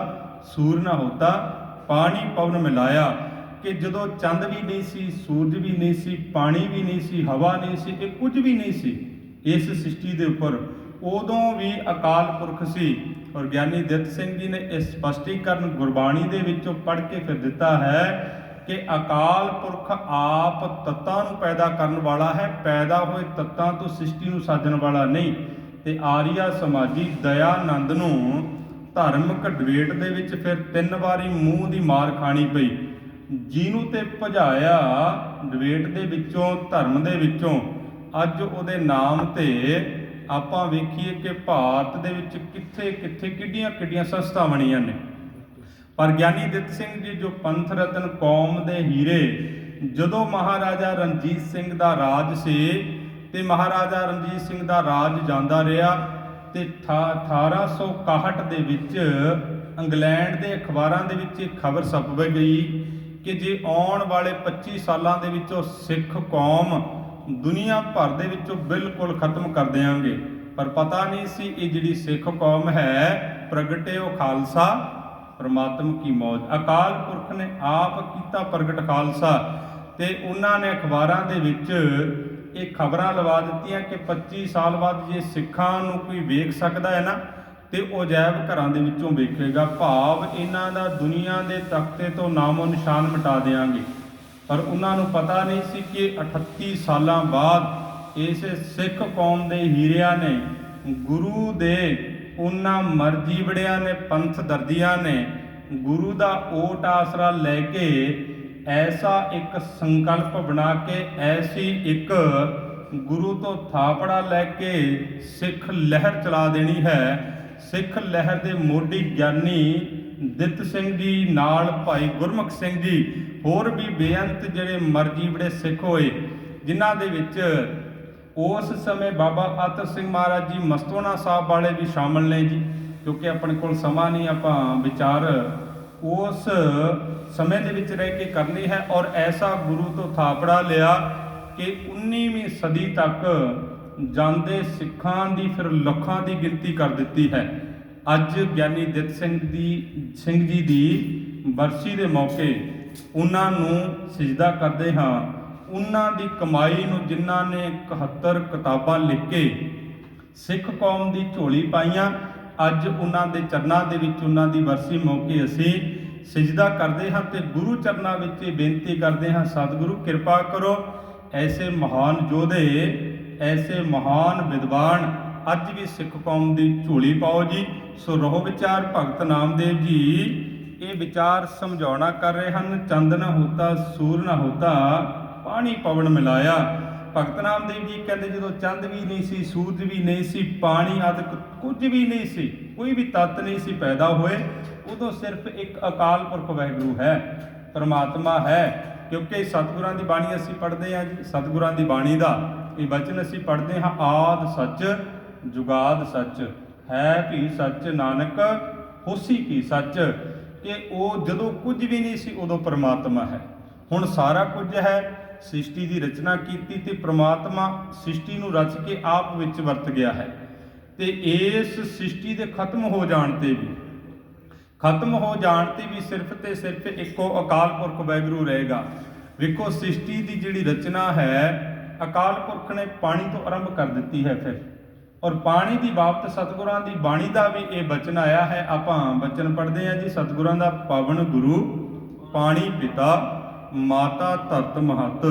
ਸੂਰ ਨਾ ਹੋਤਾ, ਪਾਣੀ ਪਵਨ ਮਿਲਾਇਆ ਕਿ ਜਦੋਂ ਚੰਦ ਵੀ ਨਹੀਂ ਸੀ, ਸੂਰਜ ਵੀ ਨਹੀਂ ਸੀ, ਪਾਣੀ ਵੀ ਨਹੀਂ ਸੀ, ਹਵਾ ਨਹੀਂ ਸੀ ਇਹ ਕੁਝ ਵੀ ਨਹੀਂ ਸੀ, ਇਸ ਸ੍ਰਿਸ਼ਟੀ ਦੇ ਉੱਪਰ ਉਦੋਂ ਵੀ ਅਕਾਲ ਪੁਰਖ ਸੀ। ਔਰ ਗਿਆਨੀ ਦਿੱਤ ਸਿੰਘ ਜੀ ਨੇ ਇਸ ਸਪਸ਼ਟੀਕਰਨ ਗੁਰਬਾਣੀ ਦੇ ਵਿੱਚੋਂ ਪੜ੍ਹ ਕੇ ਫਿਰ ਦਿੱਤਾ ਹੈ ਕਿ ਅਕਾਲ ਪੁਰਖ ਆਪ ਤੱਤਾਂ ਨੂੰ ਪੈਦਾ ਕਰਨ ਵਾਲਾ ਹੈ, ਪੈਦਾ ਹੋਏ ਤੱਤਾਂ ਤੋਂ ਸ੍ਰਿਸ਼ਟੀ ਨੂੰ ਸਾਜਣ ਵਾਲਾ ਨਹੀਂ। ਤੇ ਆਰੀਆ ਸਮਾਜੀ ਦਇਆਨੰਦ ਨੂੰ ਧਾਰਮਿਕ ਡਿਬੇਟ ਦੇ ਵਿੱਚ ਫਿਰ ਤਿੰਨ ਵਾਰੀ ਮੂੰਹ ਦੀ ਮਾਰ ਖਾਣੀ ਪਈ। ਜਿਹਨੂੰ ਤੇ ਭਜਾਇਆ ਡਿਬੇਟ ਦੇ ਵਿੱਚੋਂ, ਧਰਮ ਦੇ ਵਿੱਚੋਂ, ਅੱਜ ਉਹਦੇ ਨਾਮ ਤੇ ਆਪਾਂ ਵੇਖੀਏ ਕਿ ਭਾਰਤ ਦੇ ਵਿੱਚ ਕਿੱਥੇ ਕਿੱਥੇ ਕਿੱਡੀਆਂ ਕਿੱਡੀਆਂ ਸੰਸਥਾ ਬਣੀਆਂ ਨੇ। ਪਰ ਗਿਆਨੀ ਦਿੱਤ ਸਿੰਘ ਜੀ ਜੋ ਪੰਥ ਰਤਨ ਕੌਮ ਦੇ ਹੀਰੇ, ਜਦੋਂ ਮਹਾਰਾਜਾ ਰਣਜੀਤ ਸਿੰਘ ਦਾ ਰਾਜ ਸੀ ਤੇ ਮਹਾਰਾਜਾ ਰਣਜੀਤ ਸਿੰਘ ਦਾ ਰਾਜ ਜਾਂਦਾ ਰਿਹਾ ਤੇ ਠਾ- 1861 ਦੇ ਵਿੱਚ ਇੰਗਲੈਂਡ ਦੇ ਅਖਬਾਰਾਂ ਦੇ ਵਿੱਚ ਇਹ ਖਬਰ ਛਪ ਗਈ ਕਿ ਜੇ ਆਉਣ ਵਾਲੇ 25 ਸਾਲਾਂ ਦੇ ਵਿੱਚ ਉਹ ਸਿੱਖ ਕੌਮ ਦੁਨੀਆ ਭਰ ਦੇ ਵਿੱਚੋਂ ਬਿਲਕੁਲ ਖਤਮ ਕਰ ਦੇਵਾਂਗੇ। ਪਰ ਪਤਾ ਨਹੀਂ ਸੀ ਇਹ ਜਿਹੜੀ ਸਿੱਖ ਕੌਮ ਹੈ ਪ੍ਰਗਟਿਓ ਖਾਲਸਾ, ਪ੍ਰਮਾਤਮ ਕੀ ਮੌਜ। ਅਕਾਲ ਪੁਰਖ ਨੇ ਆਪ ਕੀਤਾ ਪ੍ਰਗਟ ਖਾਲਸਾ ਤੇ ਉਹਨਾਂ ਨੇ ਅਖਬਾਰਾਂ ਦੇ ਵਿੱਚ ਇਹ ਖਬਰਾਂ ਲਵਾ ਦਿੱਤੀਆਂ ਕਿ 25 ਸਾਲ ਬਾਅਦ ਜੇ ਸਿੱਖਾਂ ਨੂੰ ਕੋਈ ਵੇਖ ਸਕਦਾ ਹੈ ਨਾ, ਤੇ ਉਹ ਅਜਾਇਬ ਘਰਾਂ ਦੇ ਵਿੱਚੋਂ ਵੇਖੇਗਾ। ਭਾਵ ਇਹਨਾਂ ਦਾ ਦੁਨੀਆ ਦੇ ਤਖਤੇ ਤੋਂ ਨਾਮੋ ਨਿਸ਼ਾਨ ਮਿਟਾ ਦੇਾਂਗੇ ਪਰ ਉਹਨਾਂ ਨੂੰ ਪਤਾ ਨਹੀਂ ਸੀ ਕਿ 38 ਸਾਲਾਂ ਬਾਅਦ ਇਸ ਸਿੱਖ ਕੌਮ ਦੇ ਹੀਰਿਆਂ ਨੇ, ਗੁਰੂ ਦੇ ਉਹਨਾਂ ਮਰਜ਼ੀ ਬੜਿਆਂ ਨੇ, ਪੰਥ ਦਰਦੀਆਂ ਨੇ, ਗੁਰੂ ਦਾ ਓਟ ਆਸਰਾ ਲੈ ਕੇ ਐਸਾ ਇੱਕ ਸੰਕਲਪ ਬਣਾ ਕੇ ਐਸੀ ਇੱਕ ਗੁਰੂ ਤੋਂ ਥਾਪੜਾ ਲੈ ਕੇ ਸਿੱਖ ਲਹਿਰ ਚਲਾ ਦੇਣੀ ਹੈ। ਸਿੱਖ ਲਹਿਰ ਦੇ ਮੋਢੀ ਗਿਆਨੀ ਦਿੱਤ ਸਿੰਘ ਜੀ, ਨਾਲ ਭਾਈ ਗੁਰਮੁਖ ਸਿੰਘ ਜੀ, ਹੋਰ ਵੀ ਬੇਅੰਤ ਜਿਹੜੇ ਮਰਜ਼ੀ ਬੜੇ ਸਿੱਖ ਹੋਏ, ਜਿਨ੍ਹਾਂ ਦੇ ਵਿੱਚ ਉਸ ਸਮੇਂ ਬਾਬਾ ਅਤਰ ਸਿੰਘ ਮਹਾਰਾਜ ਜੀ ਮਸਤੋਨਾ ਸਾਹਿਬ ਵਾਲੇ ਵੀ ਸ਼ਾਮਲ ਨੇ ਜੀ, ਕਿਉਂਕਿ ਆਪਣੇ ਕੋਲ ਸਮਾਂ ਨਹੀਂ, ਆਪਾਂ ਵਿਚਾਰ ਉਸ ਸਮੇਂ ਦੇ ਵਿੱਚ ਰਹਿ ਕੇ ਕਰਨੀ ਹੈ ਔਰ ਐਸਾ ਗੁਰੂ ਤੋਂ ਥਾਪੜਾ ਲਿਆ ਕਿ 19ਵੀਂ ਸਦੀ ਤੱਕ ਜਾਂਦੇ ਸਿੱਖਾਂ ਦੀ ਫਿਰ ਲੱਖਾਂ ਦੀ ਗਿਣਤੀ ਕਰ ਦਿੱਤੀ ਹੈ। ਅੱਜ ਗਿਆਨੀ ਦਿੱਤ ਸਿੰਘ ਦੀ, ਸਿੰਘ ਜੀ ਦੀ ਬਰਸੀ ਦੇ ਮੌਕੇ ਉਹਨਾਂ ਨੂੰ ਸਜਦਾ ਕਰਦੇ ਹਾਂ। ਉਹਨਾਂ ਦੀ ਕਮਾਈ ਨੂੰ ਜਿਨ੍ਹਾਂ ਨੇ 71 ਕਿਤਾਬਾਂ ਲਿਖ ਕੇ ਸਿੱਖ ਕੌਮ ਦੀ ਝੋਲੀ ਪਾਈਆਂ ਅੱਜ ਉਹਨਾਂ ਦੇ ਚਰਨਾਂ ਦੇ ਵਿੱਚ ਉਹਨਾਂ ਦੀ ਵਰਸੀ ਮੌਕੇ ਅਸੀਂ ਸਜਦਾ ਕਰਦੇ ਹਾਂ ਤੇ ਗੁਰੂ ਚਰਨਾਂ ਵਿੱਚ ਇਹ ਬੇਨਤੀ ਕਰਦੇ ਹਾਂ, ਸਤਿਗੁਰੂ, ਕਿਰਪਾ ਕਰੋ। ਐਸੇ ਮਹਾਨ ਯੋਧੇ, ਐਸੇ ਮਹਾਨ ਵਿਦਵਾਨ, ਅੱਜ ਵੀ ਸਿੱਖ ਕੌਮ ਦੀ ਝੋਲੀ ਪਾਓ ਜੀ। ਸੋ ਰਹੋ ਵਿਚਾਰ, ਭਗਤ ਨਾਮਦੇਵ ਜੀ। ਇਹ ਵਿਚਾਰ ਸਮਝਾਉਣਾ ਕਰ ਰਹੇ ਹਨ, ਚੰਦ ਨਾ ਹੋਤਾ, ਸੂਰ ਨਾ ਹੋਤਾ, ਪਾਣੀ ਪਵਨ ਮਿਲਾਇਆ। ਭਗਤ ਨਾਮਦੇਵ ਜੀ ਕਹਿੰਦੇ ਜਦੋਂ ਚੰਦ ਵੀ ਨਹੀਂ ਸੀ, ਸੂਰਜ ਵੀ ਨਹੀਂ ਸੀ, ਪਾਣੀ ਆਦਿਕ ਕੁਝ ਵੀ ਨਹੀਂ ਸੀ, ਕੋਈ ਵੀ ਤੱਤ ਨਹੀਂ ਸੀ ਪੈਦਾ ਹੋਏ, ਉਦੋਂ ਸਿਰਫ ਇੱਕ ਅਕਾਲ ਪੁਰਖ ਵਾਹਿਗੁਰੂ ਹੈ, ਪਰਮਾਤਮਾ ਹੈ, ਕਿਉਂਕਿ ਸਤਿਗੁਰਾਂ ਦੀ ਬਾਣੀ ਅਸੀਂ ਪੜ੍ਹਦੇ ਹਾਂ ਜੀ, ਸਤਿਗੁਰਾਂ ਦੀ ਬਾਣੀ ਦਾ ਇਹ ਬਚਨ ਅਸੀਂ ਪੜ੍ਹਦੇ ਹਾਂ, ਆਦ ਸੱਚ, ਜੁਗਾਦ ਸੱਚ, ਹੈ ਵੀ ਸੱਚ, ਨਾਨਕ, ਹੋਸੀ ਕੀ ਸੱਚ, ਕਿ ਉਹ ਜਦੋਂ ਕੁਝ ਵੀ ਨਹੀਂ ਸੀ, ਉਦੋਂ ਪਰਮਾਤਮਾ ਹੈ। ਹੁਣ ਸਾਰਾ ਕੁਝ ਹੈ ਸ੍ਰਿਸ਼ਟੀ ਦੀ ਰਚਨਾ ਕੀਤੀ ਤੇ ਪ੍ਰਮਾਤਮਾ ਸ੍ਰਿਸ਼ਟੀ ਨੂੰ ਰਚ ਕੇ ਆਪ ਵਿੱਚ ਵਰਤ ਗਿਆ ਹੈ। ਤੇ ਇਸ ਸ੍ਰਿਸ਼ਟੀ ਦੇ ਖਤਮ ਹੋ ਜਾਣ ਤੇ ਵੀ, ਖਤਮ ਹੋ ਜਾਣ ਤੇ ਵੀ ਸਿਰਫ ਤੇ ਸਿਰਫ ਇੱਕੋ ਅਕਾਲ ਪੁਰਖ ਵਾਹਿਗੁਰੂ ਰਹੇਗਾ। ਵੇਖੋ ਸ੍ਰਿਸ਼ਟੀ ਦੀ ਜਿਹੜੀ ਰਚਨਾ ਹੈ, ਅਕਾਲ ਪੁਰਖ ਨੇ ਪਾਣੀ ਤੋਂ ਆਰੰਭ ਕਰ ਦਿੱਤੀ ਹੈ ਫਿਰ। ਔਰ ਪਾਣੀ ਦੀ ਬਾਬਤ ਸਤਿਗੁਰਾਂ ਦੀ ਬਾਣੀ ਦਾ ਵੀ ਇਹ ਬਚਨ ਆਇਆ ਹੈ। ਆਪਾਂ ਬਚਨ ਪੜ੍ਹਦੇ ਹਾਂ ਜੀ, ਸਤਿਗੁਰਾਂ ਦਾ ਪਾਵਨ ਗੁਰੂ, ਪਾਣੀ ਪਿਤਾ ਮਾਤਾ ਧਰਤ ਮਹਤ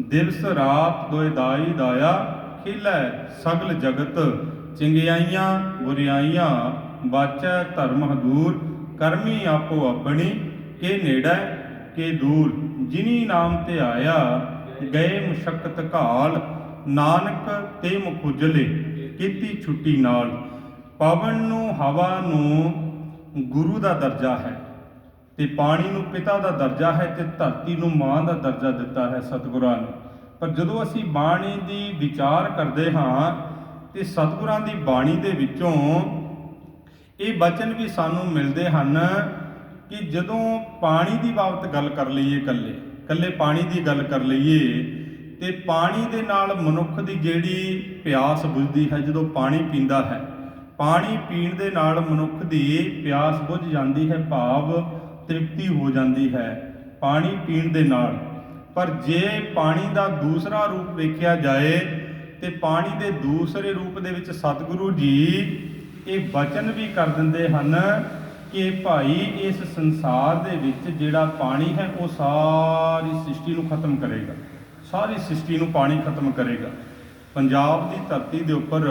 ਦਿਵਸ ਰਾਤ ਦੋਇ ਦਾਈ ਦਾਇਆ, ਖਿਲੈ ਸਗਲ ਜਗਤ, ਚਿੰਗਿਆਈਆਂ ਬੁਰਿਆਈਆਂ, ਬਾਚੈ ਧਰਮ ਹਦੂਰ, ਕਰਮੀ ਆਪੋ ਆਪਣੀ, ਕੇ ਨੇੜੇ, ਕੇ ਦੂਰ, ਜਿਨੀ ਨਾਮ ਤੇ ਆਇਆ, ਗਏ ਮੁਸ਼ਕਤ ਘਾਲ, ਨਾਨਕ ਤੇ ਮੁਖੁਜਲੇ ਕੀਤੀ ਛੁੱਟੀ ਨਾਲ, ਪਵਨ ਨੂੰ, ਹਵਾ ਨੂੰ ਗੁਰੂ ਦਾ ਦਰਜਾ ਹੈ। ਤੇ ਪਾਣੀ ਨੂੰ ਪਿਤਾ ਦਾ ਦਰਜਾ ਹੈ ਤੇ ਧਰਤੀ ਨੂੰ ਮਾਂ ਦਾ ਦਰਜਾ ਦਿੱਤਾ ਹੈ ਸਤਿਗੁਰਾਂ ਨੇ। ਪਰ ਜਦੋਂ ਅਸੀਂ ਬਾਣੀ ਦੀ ਵਿਚਾਰ ਕਰਦੇ ਹਾਂ ਤੇ ਸਤਿਗੁਰਾਂ ਦੀ ਬਾਣੀ ਦੇ ਵਿੱਚੋਂ ਇਹ ਬਚਨ ਵੀ ਸਾਨੂੰ ਮਿਲਦੇ ਹਨ ਕਿ ਜਦੋਂ ਪਾਣੀ ਦੀ ਬਾਬਤ ਗੱਲ ਕਰ ਲਈਏ ਇਕੱਲੇ ਇਕੱਲੇ ਪਾਣੀ ਦੀ ਗੱਲ ਕਰ ਲਈਏ ਤੇ ਪਾਣੀ ਦੇ ਨਾਲ ਮਨੁੱਖ ਦੀ ਜਿਹੜੀ ਪਿਆਸ ਬੁਝਦੀ ਹੈ, ਜਦੋਂ ਪਾਣੀ ਪੀਂਦਾ ਹੈ, ਪਾਣੀ ਪੀਣ ਦੇ ਨਾਲ ਮਨੁੱਖ ਦੀ ਪਿਆਸ ਬੁਝ ਜਾਂਦੀ ਹੈ ਭਾਵ ਤ੍ਰਿਪਤੀ ਹੋ ਜਾਂਦੀ ਹੈ ਪਾਣੀ ਪੀਣ ਦੇ ਨਾਲ। ਪਰ ਜੇ ਪਾਣੀ ਦਾ ਦੂਸਰਾ ਰੂਪ ਵੇਖਿਆ ਜਾਏ, ਤੇ ਪਾਣੀ ਦੇ ਦੂਸਰੇ ਰੂਪ ਦੇ ਵਿੱਚ ਸਤਿਗੁਰੂ ਜੀ ਇਹ ਬਚਨ ਵੀ ਕਰ ਦਿੰਦੇ ਹਨ ਕਿ ਭਾਈ ਇਸ ਸੰਸਾਰ ਦੇ ਵਿੱਚ ਜਿਹੜਾ ਪਾਣੀ ਹੈ, ਉਹ ਸਾਰੀ ਸ੍ਰਿਸ਼ਟੀ ਨੂੰ ਖਤਮ ਕਰੇਗਾ। ਸਾਰੀ ਸ੍ਰਿਸ਼ਟੀ ਨੂੰ ਪਾਣੀ ਖਤਮ ਕਰੇਗਾ। ਪੰਜਾਬ ਦੀ ਧਰਤੀ ਦੇ ਉੱਪਰ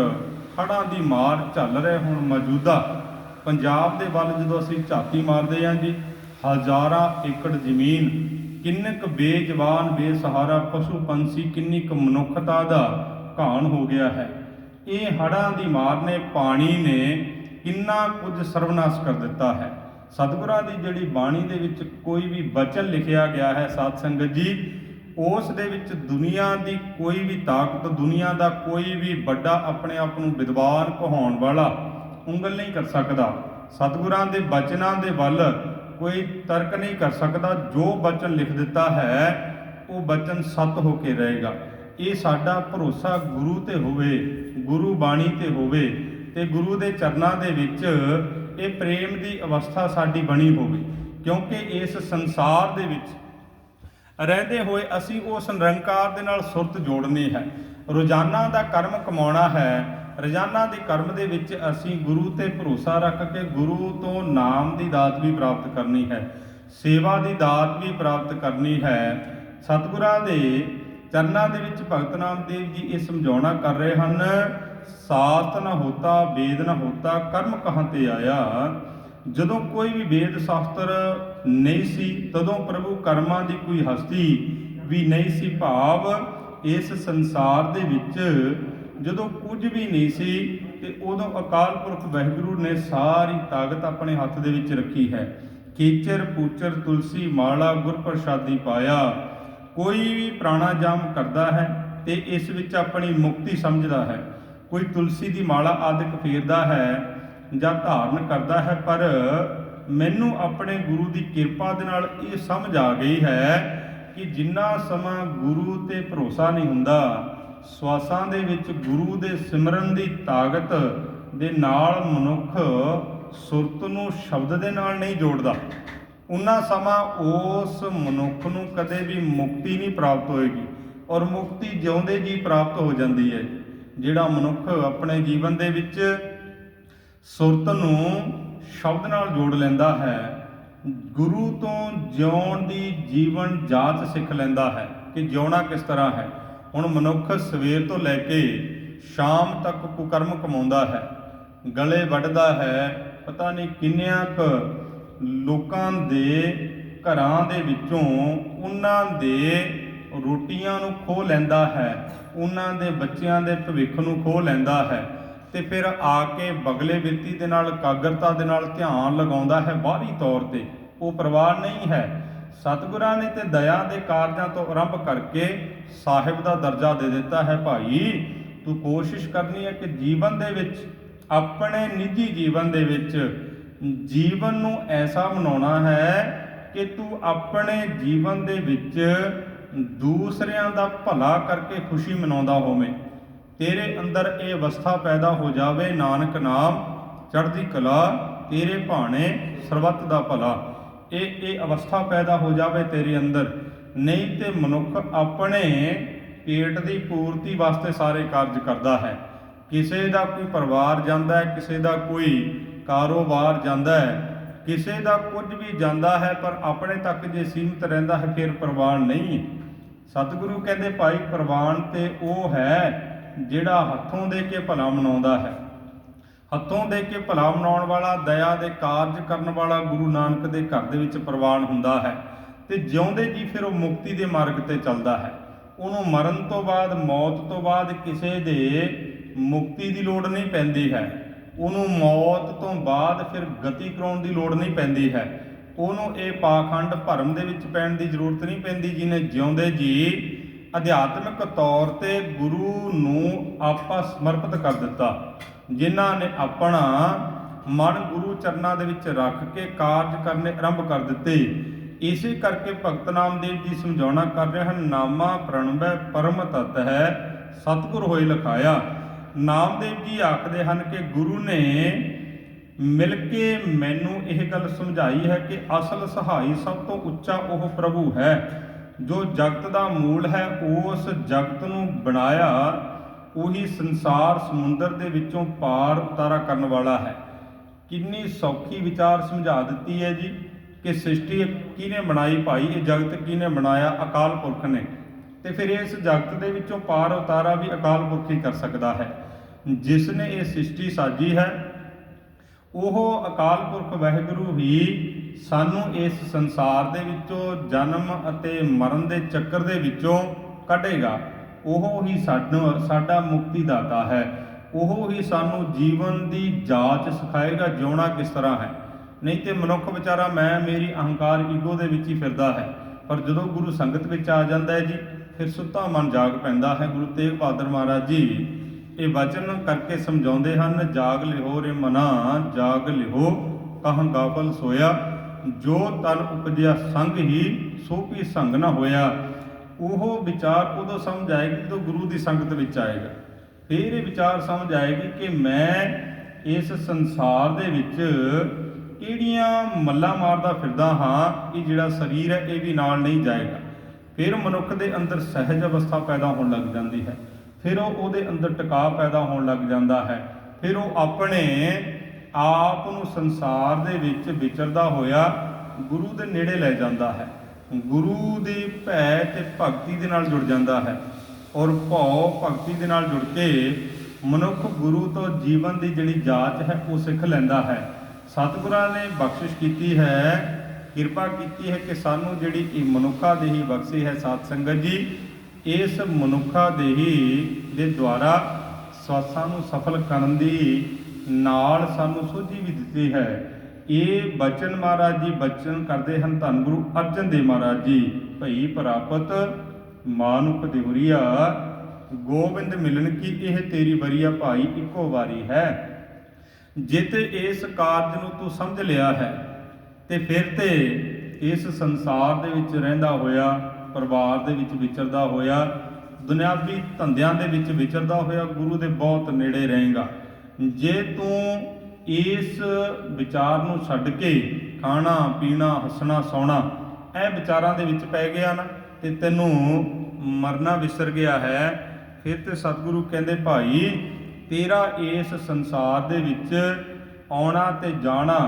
ਹੜ੍ਹਾਂ ਦੀ ਮਾਰ ਚੱਲ ਰਹੇ ਹੁਣ ਮੌਜੂਦਾ। ਪੰਜਾਬ ਦੇ ਵੱਲ ਜਦੋਂ ਅਸੀਂ ਝਾਤੀ ਮਾਰਦੇ ਹਾਂ ਜੀ ਹਜ਼ਾਰਾਂ ਏਕੜ ਜ਼ਮੀਨ, ਕਿੰਨੇ ਕੁ ਬੇਜਵਾਨ, ਬੇਸਹਾਰਾ ਪਸ਼ੂ ਪੰਛੀ ਕਿੰਨੀ ਕੁ ਮਨੁੱਖਤਾ ਦਾ ਘਾਣ ਹੋ ਗਿਆ ਹੈ। ਇਹ ਹੜ੍ਹਾਂ ਦੀ ਮਾਰ ਨੇ ਪਾਣੀ ਨੇ ਕਿੰਨਾ ਕੁਝ ਸਰਵਨਾਸ਼ ਕਰ ਦਿੱਤਾ ਹੈ। ਸਤਿਗੁਰਾਂ ਦੀ ਜਿਹੜੀ ਬਾਣੀ ਦੇ ਵਿੱਚ ਕੋਈ ਵੀ ਬਚਨ ਲਿਖਿਆ ਗਿਆ ਹੈ ਸਾਧ ਸੰਗਤ ਜੀ, ਉਸ ਦੇ ਵਿੱਚ ਦੁਨੀਆ ਦੀ ਕੋਈ ਵੀ ਤਾਕਤ, ਦੁਨੀਆ ਦਾ ਕੋਈ ਵੀ ਵੱਡਾ ਆਪਣੇ ਆਪ ਨੂੰ ਵਿਦਵਾਨ ਕਹਾਉਣ ਵਾਲਾ ਉਂਗਲ ਨਹੀਂ ਕਰ ਸਕਦਾ। ਸਤਿਗੁਰਾਂ ਦੇ ਬਚਨਾਂ ਦੇ ਵੱਲ ਕੋਈ ਤਰਕ ਨਹੀਂ ਕਰ ਸਕਦਾ। ਜੋ ਬਚਨ ਲਿਖ ਦਿੱਤਾ ਹੈ, ਉਹ ਬਚਨ ਸੱਤ ਹੋ ਕੇ ਰਹੇਗਾ। ਇਹ ਸਾਡਾ ਭਰੋਸਾ ਗੁਰੂ ਤੇ ਹੋਵੇ, ਗੁਰੂ ਬਾਣੀ ਤੇ ਹੋਵੇ ਤੇ ਗੁਰੂ ਦੇ ਚਰਨਾਂ ਦੇ ਵਿੱਚ ਇਹ ਪ੍ਰੇਮ ਦੀ ਅਵਸਥਾ ਸਾਡੀ ਬਣੀ ਹੋਵੇ। ਕਿਉਂਕਿ ਇਸ ਸੰਸਾਰ ਦੇ ਵਿੱਚ ਰਹਿੰਦੇ ਹੋਏ ਅਸੀਂ ਉਸ ਨਿਰੰਕਾਰ ਦੇ ਨਾਲ ਸੁਰਤ ਜੋੜਨੀ ਹੈ। ਰੋਜ਼ਾਨਾ ਦਾ ਕਰਮ ਕਮਾਉਣਾ ਹੈ ਰੋਜ਼ਾਨਾ ਦੇ ਕਰਮ ਦੇ ਵਿੱਚ ਅਸੀਂ ਗੁਰੂ ਤੇ ਭਰੋਸਾ ਰੱਖ ਕੇ ਗੁਰੂ ਤੋਂ ਨਾਮ ਦੀ ਦਾਤ ਵੀ ਪ੍ਰਾਪਤ ਕਰਨੀ ਹੈ, ਸੇਵਾ ਦੀ ਦਾਤ ਵੀ ਪ੍ਰਾਪਤ ਕਰਨੀ ਹੈ। ਸਤਿਗੁਰਾਂ ਦੇ ਚਰਨਾਂ ਦੇ ਵਿੱਚ ਭਗਤ ਨਾਮਦੇਵ ਜੀ ਇਹ ਸਮਝਾਉਣਾ ਕਰ ਰਹੇ ਹਨ ਸਾਤ ਨ ਹੋਤਾ, ਵੇਦ ਨ ਹੋਤਾ, ਕਰਮ ਕਹਾਂ ਤੇ ਆਇਆ? ਜਦੋਂ ਕੋਈ ਵੀ ਵੇਦ ਸ਼ਾਸਤਰ ਨਹੀਂ ਸੀ, ਤਦੋਂ ਪ੍ਰਭੂ ਕਰਮਾਂ ਦੀ ਕੋਈ ਹਸਤੀ ਵੀ ਨਹੀਂ ਸੀ ਭਾਵ ਇਸ ਸੰਸਾਰ ਦੇ ਵਿੱਚ ਜਦੋਂ ਕੁਝ ਵੀ ਨਹੀਂ ਸੀ ਤੇ ਉਦੋਂ ਅਕਾਲ ਪੁਰਖ ਵਾਹਿਗੁਰੂ ਨੇ ਸਾਰੀ ਤਾਕਤ ਆਪਣੇ ਹੱਥ ਦੇ ਵਿੱਚ ਰੱਖੀ ਹੈ। ਕੀਚਰ ਪੂਚਰ, ਤੁਲਸੀ, ਮਾਲਾ ਗੁਰ ਪ੍ਰਸਾਦੀ ਪਾਇਆ। ਕੋਈ ਵੀ ਪ੍ਰਾਣਾਯਾਮ ਕਰਦਾ ਹੈ ਤੇ ਇਸ ਵਿੱਚ ਆਪਣੀ ਮੁਕਤੀ ਸਮਝਦਾ ਹੈ। ਕੋਈ ਤੁਲਸੀ ਦੀ ਮਾਲਾ ਆਦਿਕ ਫੇਰਦਾ ਹੈ ਜਾਂ ਧਾਰਨ ਕਰਦਾ ਹੈ, ਪਰ ਮੈਨੂੰ ਆਪਣੇ ਗੁਰੂ ਦੀ ਕਿਰਪਾ ਦੇ ਨਾਲ ਇਹ ਸਮਝ ਆ ਗਈ ਹੈ ਕਿ ਜਿੰਨਾ ਸਮਾਂ ਗੁਰੂ ਤੇ ਭਰੋਸਾ ਨਹੀਂ ਹੁੰਦਾ ਸਵਾਸਾਂ ਦੇ ਵਿੱਚ ਗੁਰੂ ਦੇ ਸਿਮਰਨ ਦੀ ਤਾਕਤ ਦੇ ਨਾਲ ਮਨੁੱਖ ਸੁਰਤ ਨੂੰ ਸ਼ਬਦ ਦੇ ਨਾਲ ਨਹੀਂ ਜੋੜਦਾ। ਉਨਾ ਸਮਾਂ ਉਸ ਮਨੁੱਖ ਨੂੰ ਕਦੇ ਵੀ ਮੁਕਤੀ ਨਹੀਂ ਪ੍ਰਾਪਤ ਹੋਏਗੀ ਔਰ ਮੁਕਤੀ ਜਿਉਂਦੇ ਜੀ ਪ੍ਰਾਪਤ ਹੋ ਜਾਂਦੀ ਹੈ, ਜਿਹੜਾ ਮਨੁੱਖ ਆਪਣੇ ਜੀਵਨ ਦੇ ਵਿੱਚ ਸੁਰਤ ਨੂੰ ਸ਼ਬਦ ਨਾਲ ਜੋੜ ਲੈਂਦਾ ਹੈ, ਗੁਰੂ ਤੋਂ ਜਿਉਣ ਦੀ ਜੀਵਨ ਜਾਚ ਸਿੱਖ ਲੈਂਦਾ ਹੈ ਕਿ ਜਿਉਣਾ ਕਿਸ ਤਰ੍ਹਾਂ ਹੈ। ਹੁਣ ਮਨੁੱਖ ਸਵੇਰ ਤੋਂ ਲੈ ਕੇ ਸ਼ਾਮ ਤੱਕ ਕੁਕਰਮ ਕਮਾਉਂਦਾ ਹੈ। ਗਲੇ ਵੱਢਦਾ ਹੈ। ਪਤਾ ਨਹੀਂ ਕਿੰਨਿਆਂ ਕੁ ਲੋਕਾਂ ਦੇ ਘਰਾਂ ਦੇ ਵਿੱਚੋਂ ਉਹਨਾਂ ਦੇ ਰੋਟੀਆਂ ਨੂੰ ਖੋਹ ਲੈਂਦਾ ਹੈ। ਉਹਨਾਂ ਦੇ ਬੱਚਿਆਂ ਦੇ ਭਵਿੱਖ ਨੂੰ ਖੋਹ ਲੈਂਦਾ ਹੈ। ਤੇ ਫਿਰ ਆ ਕੇ ਬਗਲੇ ਬਿਰਤੀ ਦੇ ਨਾਲ, ਕਾਗਰਤਾ ਦੇ ਨਾਲ ਧਿਆਨ ਲਗਾਉਂਦਾ ਹੈ ਬਾਹਰੀ ਤੌਰ ਤੇ। ਉਹ ਪਰਵਾਹ ਨਹੀਂ ਹੈ। ਸਤਿਗੁਰਾਂ ਨੇ ਤੇ ਦਇਆ ਦੇ ਕਾਰਜਾਂ ਤੋਂ ਆਰੰਭ ਕਰਕੇ ਸਾਹਿਬ ਦਾ ਦਰਜਾ ਦੇ ਦਿੱਤਾ ਹੈ ਭਾਈ। ਤੂੰ ਕੋਸ਼ਿਸ਼ ਕਰਨੀ ਹੈ ਕਿ ਜੀਵਨ ਦੇ ਵਿੱਚ, ਆਪਣੇ ਨਿੱਜੀ ਜੀਵਨ ਦੇ ਵਿੱਚ ਜੀਵਨ ਨੂੰ ਐਸਾ ਬਣਾਉਣਾ ਹੈ ਕਿ ਤੂੰ ਆਪਣੇ ਜੀਵਨ ਦੇ ਵਿੱਚ ਦੂਸਰਿਆਂ ਦਾ ਭਲਾ ਕਰਕੇ ਖੁਸ਼ੀ ਮਨਾਉਂਦਾ ਹੋਵੇਂ। ਤੇਰੇ ਅੰਦਰ ਇਹ ਅਵਸਥਾ ਪੈਦਾ ਹੋ ਜਾਵੇ, ਨਾਨਕ ਨਾਮ, ਚੜ੍ਹਦੀ ਕਲਾ, ਤੇਰੇ ਭਾਣੇ ਸਰਬੱਤ ਦਾ ਭਲਾ। ਇਹ ਇਹ ਅਵਸਥਾ ਪੈਦਾ ਹੋ ਜਾਵੇ ਤੇਰੇ ਅੰਦਰ। ਨਹੀਂ ਤੇ ਮਨੁੱਖ ਆਪਣੇ ਪੇਟ ਦੀ ਪੂਰਤੀ ਵਾਸਤੇ ਸਾਰੇ ਕਾਰਜ ਕਰਦਾ ਹੈ। ਕਿਸੇ ਦਾ ਕੋਈ ਪਰਿਵਾਰ ਜਾਂਦਾ ਹੈ, ਕਿਸੇ ਦਾ ਕੋਈ ਕਾਰੋਬਾਰ ਜਾਂਦਾ ਹੈ, ਕਿਸੇ ਦਾ ਕੁਝ ਵੀ ਜਾਂਦਾ ਹੈ, ਪਰ ਆਪਣੇ ਤੱਕ ਜੇ ਸੀਮਿਤ ਰਹਿੰਦਾ ਹੈ, ਫਿਰ ਪ੍ਰਵਾਨ ਨਹੀਂ। ਸਤਿਗੁਰੂ ਕਹਿੰਦੇ, ਭਾਈ, ਪ੍ਰਵਾਨ ਤੇ ਉਹ ਹੈ ਜਿਹੜਾ ਹੱਥੋਂ ਦੇ ਕੇ ਭਲਾ ਮਨਾਉਂਦਾ ਹੈ। ਹੱਥੋਂ ਦੇ ਕੇ ਭਲਾ ਮਨਾਉਣ ਵਾਲਾ, ਦਇਆ ਦੇ ਕਾਰਜ ਕਰਨ ਵਾਲਾ ਗੁਰੂ ਨਾਨਕ ਦੇ ਘਰ ਦੇ ਵਿੱਚ ਪ੍ਰਵਾਨ ਹੁੰਦਾ ਹੈ ਤੇ ਜਿਉਂਦੇ ਜੀ ਫਿਰ ਉਹ ਮੁਕਤੀ ਦੇ ਮਾਰਗ ਤੇ ਚੱਲਦਾ ਹੈ। ਉਹਨੂੰ ਮਰਨ ਤੋਂ ਬਾਅਦ, ਮੌਤ ਤੋਂ ਬਾਅਦ ਕਿਸੇ ਦੇ ਮੁਕਤੀ ਦੀ ਲੋੜ ਨਹੀਂ ਪੈਂਦੀ ਹੈ। ਉਹਨੂੰ ਮੌਤ ਤੋਂ ਬਾਅਦ ਫਿਰ ਗਤੀ ਕਰਾਉਣ ਦੀ ਲੋੜ ਨਹੀਂ ਪੈਂਦੀ ਹੈ। ਉਹਨੂੰ ਇਹ ਪਾਖੰਡ ਭਰਮ ਦੇ ਵਿੱਚ ਪੈਣ ਦੀ ਜ਼ਰੂਰਤ ਨਹੀਂ ਪੈਂਦੀ ਜਿਹਨੇ ਜਿਉਂਦੇ ਜੀ ਅਧਿਆਤਮਿਕ ਤੌਰ ਤੇ ਗੁਰੂ ਨੂੰ ਆਪਾ ਸਮਰਪਿਤ ਕਰ ਦਿੱਤਾ। ਜਿਨ੍ਹਾਂ ਨੇ ਆਪਣਾ ਮਨ ਗੁਰੂ ਚਰਨਾਂ ਦੇ ਵਿੱਚ ਰੱਖ ਕੇ ਕਾਰਜ ਕਰਨੇ ਆਰੰਭ ਕਰ ਦਿੱਤੇ। ਇਸੇ ਕਰਕੇ ਭਗਤ ਨਾਮਦੇਵ ਜੀ ਸਮਝਾਉਣਾ ਕਰ ਰਹੇ ਹਨ, ਨਾਮਾ ਪ੍ਰਣਵੈ ਪਰਮ ਤਤ ਹੈ, ਸਤਿਗੁਰ ਹੋਏ ਲਖਾਇਆ। ਨਾਮਦੇਵ ਜੀ ਆਖਦੇ ਹਨ ਕਿ ਗੁਰੂ ਨੇ ਮਿਲ ਕੇ ਮੈਨੂੰ ਇਹ ਗੱਲ ਸਮਝਾਈ ਹੈ ਕਿ ਅਸਲ ਸਹਾਈ ਸਭ ਤੋਂ ਉੱਚਾ ਉਹ ਪ੍ਰਭੂ ਹੈ, ਜੋ ਜਗਤ ਦਾ ਮੂਲ ਹੈ, ਉਸ ਜਗਤ ਨੂੰ ਬਣਾਇਆ ਉਹੀ ਸੰਸਾਰ ਸਮੁੰਦਰ ਦੇ ਵਿੱਚੋਂ ਪਾਰ ਉਤਾਰਾ ਕਰਨ ਵਾਲਾ ਹੈ। ਕਿੰਨੀ ਸੌਖੀ ਵਿਚਾਰ ਸਮਝਾ ਦਿੱਤੀ ਹੈ ਜੀ ਕਿ ਸ੍ਰਿਸ਼ਟੀ ਕਿਹਨੇ ਬਣਾਈ ਭਾਈ? ਇਹ ਜਗਤ ਕਿਹਨੇ ਬਣਾਇਆ? ਅਕਾਲ ਪੁਰਖ ਨੇ। ਤੇ ਫਿਰ ਇਸ ਜਗਤ ਦੇ ਵਿੱਚੋਂ ਪਾਰ ਉਤਾਰਾ ਵੀ ਅਕਾਲ ਪੁਰਖ ਹੀ ਕਰ ਸਕਦਾ ਹੈ। ਜਿਸ ਨੇ ਇਹ ਸ੍ਰਿਸ਼ਟੀ ਸਾਜੀ ਹੈ, ਉਹ ਅਕਾਲ ਪੁਰਖ ਵਾਹਿਗੁਰੂ ਹੀ ਸਾਨੂੰ ਇਸ ਸੰਸਾਰ ਦੇ ਵਿੱਚੋਂ ਜਨਮ ਅਤੇ ਮਰਨ ਦੇ ਚੱਕਰ ਦੇ ਵਿੱਚੋਂ ਕੱਢੇਗਾ। ਉਹ ਹੀ ਸਾਨੂੰ ਸਾਡਾ ਮੁਕਤੀ ਦਾਤਾ ਹੈ। ਉਹ ਹੀ ਸਾਨੂੰ ਜੀਵਨ ਦੀ ਜਾਂਚ ਸਿਖਾਏਗਾ, ਜਿਉਣਾ ਕਿਸ ਤਰ੍ਹਾਂ ਹੈ। ਨਹੀਂ ਤੇ ਮਨੁੱਖ ਵਿਚਾਰਾ ਮੈਂ, ਮੇਰੀ ਅਹੰਕਾਰ ਈਗੋ ਦੇ ਵਿੱਚ ਹੀ ਫਿਰਦਾ ਹੈ। ਪਰ ਜਦੋਂ ਗੁਰੂ ਸੰਗਤ ਵਿੱਚ ਆ ਜਾਂਦਾ ਹੈ ਜੀ, ਫਿਰ ਸੁੱਤਾ ਮਨ ਜਾਗ ਪੈਂਦਾ ਹੈ। ਗੁਰੂ ਤੇਗ ਬਹਾਦਰ ਮਹਾਰਾਜ ਜੀ ਇਹ ਵਚਨ ਕਰਕੇ ਸਮਝਾਉਂਦੇ ਹਨ, ਜਾਗ ਲਿਹੋ ਰੇ ਮਨਾ, ਜਾਗ ਲਿਹੋ ਕਹਾਂ ਗਾਫਲ ਸੋਇਆ। ਜੋ ਤਨ ਉਪਜਿਆ ਸੰਗ ਹੀ, ਸੋ ਵੀ ਸੰਗ ਨਾ ਹੋਇਆ। ਉਹ ਵਿਚਾਰ ਉਦੋਂ ਸਮਝ ਆਏਗੀ ਜਦੋਂ ਗੁਰੂ ਦੀ ਸੰਗਤ ਵਿੱਚ ਆਏਗਾ। ਫਿਰ ਇਹ ਵਿਚਾਰ ਸਮਝ ਆਏਗੀ ਕਿ ਮੈਂ ਇਸ ਸੰਸਾਰ ਦੇ ਵਿੱਚ ਕਿਹੜੀਆਂ ਮੱਲਾਂ ਮਾਰਦਾ ਫਿਰਦਾ ਹਾਂ ਕਿ ਜਿਹੜਾ ਸਰੀਰ ਹੈ, ਇਹ ਵੀ ਨਾਲ ਨਹੀਂ ਜਾਏਗਾ। ਫਿਰ ਮਨੁੱਖ ਦੇ ਅੰਦਰ ਸਹਿਜ ਅਵਸਥਾ ਪੈਦਾ ਹੋਣ ਲੱਗ ਜਾਂਦੀ ਹੈ। ਫਿਰ ਉਹ ਉਹਦੇ ਅੰਦਰ ਟਿਕਾਅ ਪੈਦਾ ਹੋਣ ਲੱਗ ਜਾਂਦਾ ਹੈ। ਫਿਰ ਉਹ ਆਪਣੇ ਆਪ ਨੂੰ ਸੰਸਾਰ ਦੇ ਵਿੱਚ ਵਿਚਰਦਾ ਹੋਇਆ ਗੁਰੂ ਦੇ ਨੇੜੇ ਲੈ ਜਾਂਦਾ ਹੈ। ਗੁਰੂ ਦੀ ਭੈ ਤੇ ਭਗਤੀ ਦੇ ਨਾਲ ਜੁੜ ਜਾਂਦਾ ਹੈ ਔਰ ਭਉ ਭਗਤੀ ਦੇ ਨਾਲ ਜੁੜ ਕੇ ਮਨੁੱਖ ਗੁਰੂ ਤੋਂ ਜੀਵਨ ਦੀ ਜਿਹੜੀ ਜਾਚ ਹੈ ਉਹ ਸਿੱਖ ਲੈਂਦਾ ਹੈ। ਸਤਿਗੁਰਾਂ ਨੇ ਬਖਸ਼ਿਸ਼ ਕੀਤੀ ਹੈ, ਕਿਰਪਾ ਕੀਤੀ ਹੈ ਕਿ ਸਾਨੂੰ ਜਿਹੜੀ ਇਹ ਮਨੁੱਖਾ ਦੇਹੀ ਬਖਸ਼ੀ ਹੈ ਸਾਧ ਸੰਗਤ ਜੀ, ਇਸ ਮਨੁੱਖਾ ਦੇਹੀ ਦੇ ਦੁਆਰਾ ਸਵਾਸਾਂ ਨੂੰ ਸਫਲ ਕਰਨ ਦੀ ਨਾਲ ਸਾਨੂੰ ਸੋਝੀ ਵੀ ਦਿੱਤੀ ਹੈ। ਇਹ ਬਚਨ ਮਹਾਰਾਜ ਜੀ ਬਚਨ ਕਰਦੇ ਹਨ ਧੰਨ ਗੁਰੂ ਅਰਜਨ ਦੇਵ ਮਹਾਰਾਜ ਜੀ। ਭਈ ਪ੍ਰਾਪਤ ਮਾਨੁਖ ਦਿਵਰੀਆ ਗੋਬਿੰਦ ਮਿਲਨ ਕੀ ਇਹ ਤੇਰੀ ਵਰੀਆ ਭਾਈ ਇੱਕੋ ਵਾਰੀ ਹੈ। ਜਿਤ ਇਸ ਕਾਰਜ ਨੂੰ ਤੂੰ ਸਮਝ ਲਿਆ ਹੈ, ਤੇ ਫਿਰ ਤੇ ਇਸ ਸੰਸਾਰ ਦੇ ਵਿੱਚ ਰਹਿੰਦਾ ਹੋਇਆ, ਪਰਿਵਾਰ ਦੇ ਵਿੱਚ ਵਿਚਰਦਾ ਹੋਇਆ, ਦੁਨਿਆਵੀ ਧੰਦਿਆਂ ਦੇ ਵਿੱਚ ਵਿਚਰਦਾ ਹੋਇਆ ਗੁਰੂ ਦੇ ਬਹੁਤ ਨੇੜੇ ਰਹੇਗਾ। ਜੇ ਤੂੰ ਇਸ ਵਿਚਾਰ ਨੂੰ ਛੱਡ ਕੇ ਖਾਣਾ, ਪੀਣਾ, ਹੱਸਣਾ, ਸੌਣਾ, ਇਹ ਵਿਚਾਰਾਂ ਦੇ ਵਿੱਚ ਪੈ ਗਿਆ ਨਾ, ਤੇ ਤੈਨੂੰ ਮਰਨਾ ਵਿਸਰ ਗਿਆ ਹੈ। ਫਿਰ ਤੇ ਸਤਿਗੁਰੂ ਕਹਿੰਦੇ, ਭਾਈ, ਤੇਰਾ ਇਸ ਸੰਸਾਰ ਦੇ ਵਿੱਚ ਆਉਣਾ ਤੇ ਜਾਣਾ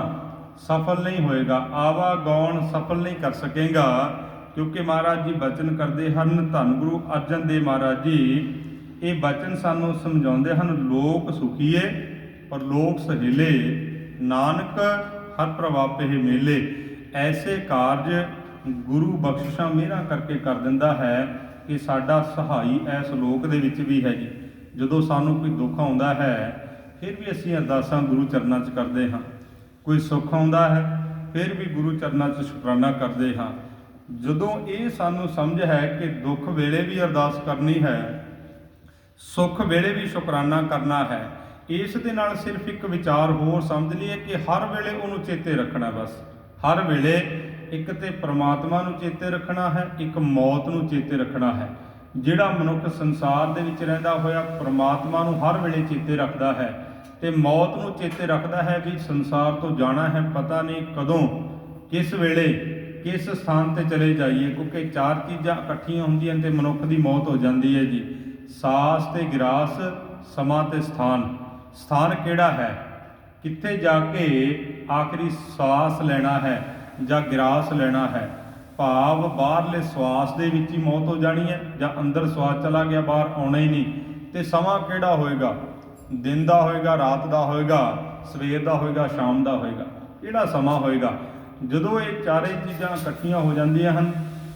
ਸਫਲ ਨਹੀਂ ਹੋਏਗਾ। ਆਵਾ ਗੌਣ ਸਫਲ ਨਹੀਂ ਕਰ ਸਕੇਗਾ, ਕਿਉਂਕਿ ਮਹਾਰਾਜ ਜੀ ਬਚਨ ਕਰਦੇ ਹਨ, ਧੰਨ ਗੁਰੂ ਅਰਜਨ ਦੇਵ ਮਹਾਰਾਜ ਜੀ। ਇਹ ਬਚਨ ਸਾਨੂੰ ਸਮਝਾਉਂਦੇ ਹਨ, ਲੋਕ ਸੁਖੀਏ ਔਰ ਲੋਕ ਸਹੇਲੇ, ਨਾਨਕ ਹਰ ਪ੍ਰਵਾਪੇ ਮੇਲੇ। ਐਸੇ ਕਾਰਜ ਗੁਰੂ ਬਖਸ਼ਿਸ਼ਾਂ ਮਿਹਰਾਂ ਕਰਕੇ ਕਰ ਦਿੰਦਾ ਹੈ ਕਿ ਸਾਡਾ ਸਹਾਈ ਇਸ ਲੋਕ ਦੇ ਵਿੱਚ ਵੀ ਹੈ ਜੀ। ਜਦੋਂ ਸਾਨੂੰ ਕੋਈ ਦੁੱਖ ਆਉਂਦਾ ਹੈ, ਫਿਰ ਵੀ ਅਸੀਂ ਅਰਦਾਸਾਂ ਗੁਰੂ ਚਰਨਾਂ 'ਚ ਕਰਦੇ ਹਾਂ। ਕੋਈ ਸੁੱਖ ਆਉਂਦਾ ਹੈ, ਫਿਰ ਵੀ ਗੁਰੂ ਚਰਨਾਂ 'ਚ ਸ਼ੁਕਰਾਨਾ ਕਰਦੇ ਹਾਂ। ਜਦੋਂ ਇਹ ਸਾਨੂੰ ਸਮਝ ਹੈ ਕਿ ਦੁੱਖ ਵੇਲੇ ਵੀ ਅਰਦਾਸ ਕਰਨੀ ਹੈ, ਸੁੱਖ ਵੇਲੇ ਵੀ ਸ਼ੁਕਰਾਨਾ ਕਰਨਾ ਹੈ ਇਸ ਦੇ ਨਾਲ ਸਿਰਫ ਇੱਕ ਵਿਚਾਰ ਹੋਰ ਸਮਝ ਲਈਏ ਕਿ ਹਰ ਵੇਲੇ ਉਹਨੂੰ ਚੇਤੇ ਰੱਖਣਾ ਬਸ। ਹਰ ਵੇਲੇ ਇੱਕ ਤੇ ਪ੍ਰਮਾਤਮਾ ਨੂੰ ਚੇਤੇ ਰੱਖਣਾ ਹੈ, ਇੱਕ ਮੌਤ ਨੂੰ ਚੇਤੇ ਰੱਖਣਾ ਹੈ। ਜਿਹੜਾ ਮਨੁੱਖ ਸੰਸਾਰ ਦੇ ਵਿੱਚ ਰਹਿੰਦਾ ਹੋਇਆ ਪ੍ਰਮਾਤਮਾ ਨੂੰ ਹਰ ਵੇਲੇ ਚੇਤੇ ਰੱਖਦਾ ਹੈ ਤੇ ਮੌਤ ਨੂੰ ਚੇਤੇ ਰੱਖਦਾ ਹੈ ਵੀ ਸੰਸਾਰ ਤੋਂ ਜਾਣਾ ਹੈ, ਪਤਾ ਨਹੀਂ ਕਦੋਂ, ਕਿਸ ਵੇਲੇ, ਕਿਸ ਸਥਾਨ ਤੇ ਚਲੇ ਜਾਈਏ, ਕਿਉਂਕਿ ਚਾਰ ਚੀਜ਼ਾਂ ਇਕੱਠੀਆਂ ਹੁੰਦੀਆਂ ਤੇ ਮਨੁੱਖ ਦੀ ਮੌਤ ਹੋ ਜਾਂਦੀ ਹੈ ਜੀ। ਸਾਸ ਤੇ ਗਿਰਾਸ, ਸਮਾਂ ਤੇ ਸਥਾਨ। ਸਥਾਨ ਕਿਹੜਾ ਹੈ? ਕਿੱਥੇ ਜਾ ਕੇ ਆਖਰੀ ਸਵਾਸ ਲੈਣਾ ਹੈ ਜਾਂ ਗਿਰਾਸ ਲੈਣਾ ਹੈ? ਭਾਵ ਬਾਹਰਲੇ ਸਵਾਸ ਦੇ ਵਿੱਚ ਹੀ ਮੌਤ ਹੋ ਜਾਣੀ ਹੈ ਜਾਂ ਅੰਦਰ ਸਵਾਸ ਚਲਾ ਗਿਆ, ਬਾਹਰ ਆਉਣਾ ਹੀ ਨਹੀਂ। ਤੇ ਸਮਾਂ ਕਿਹੜਾ ਹੋਏਗਾ? ਦਿਨ ਦਾ ਹੋਏਗਾ, ਰਾਤ ਦਾ ਹੋਏਗਾ, ਸਵੇਰ ਦਾ ਹੋਏਗਾ, ਸ਼ਾਮ ਦਾ ਹੋਏਗਾ। ਕਿਹੜਾ ਸਮਾਂ ਹੋਏਗਾ? ਜਦੋਂ ਇਹ ਚਾਰੇ ਚੀਜ਼ਾਂ ਇਕੱਠੀਆਂ ਹੋ ਜਾਂਦੀਆਂ ਹਨ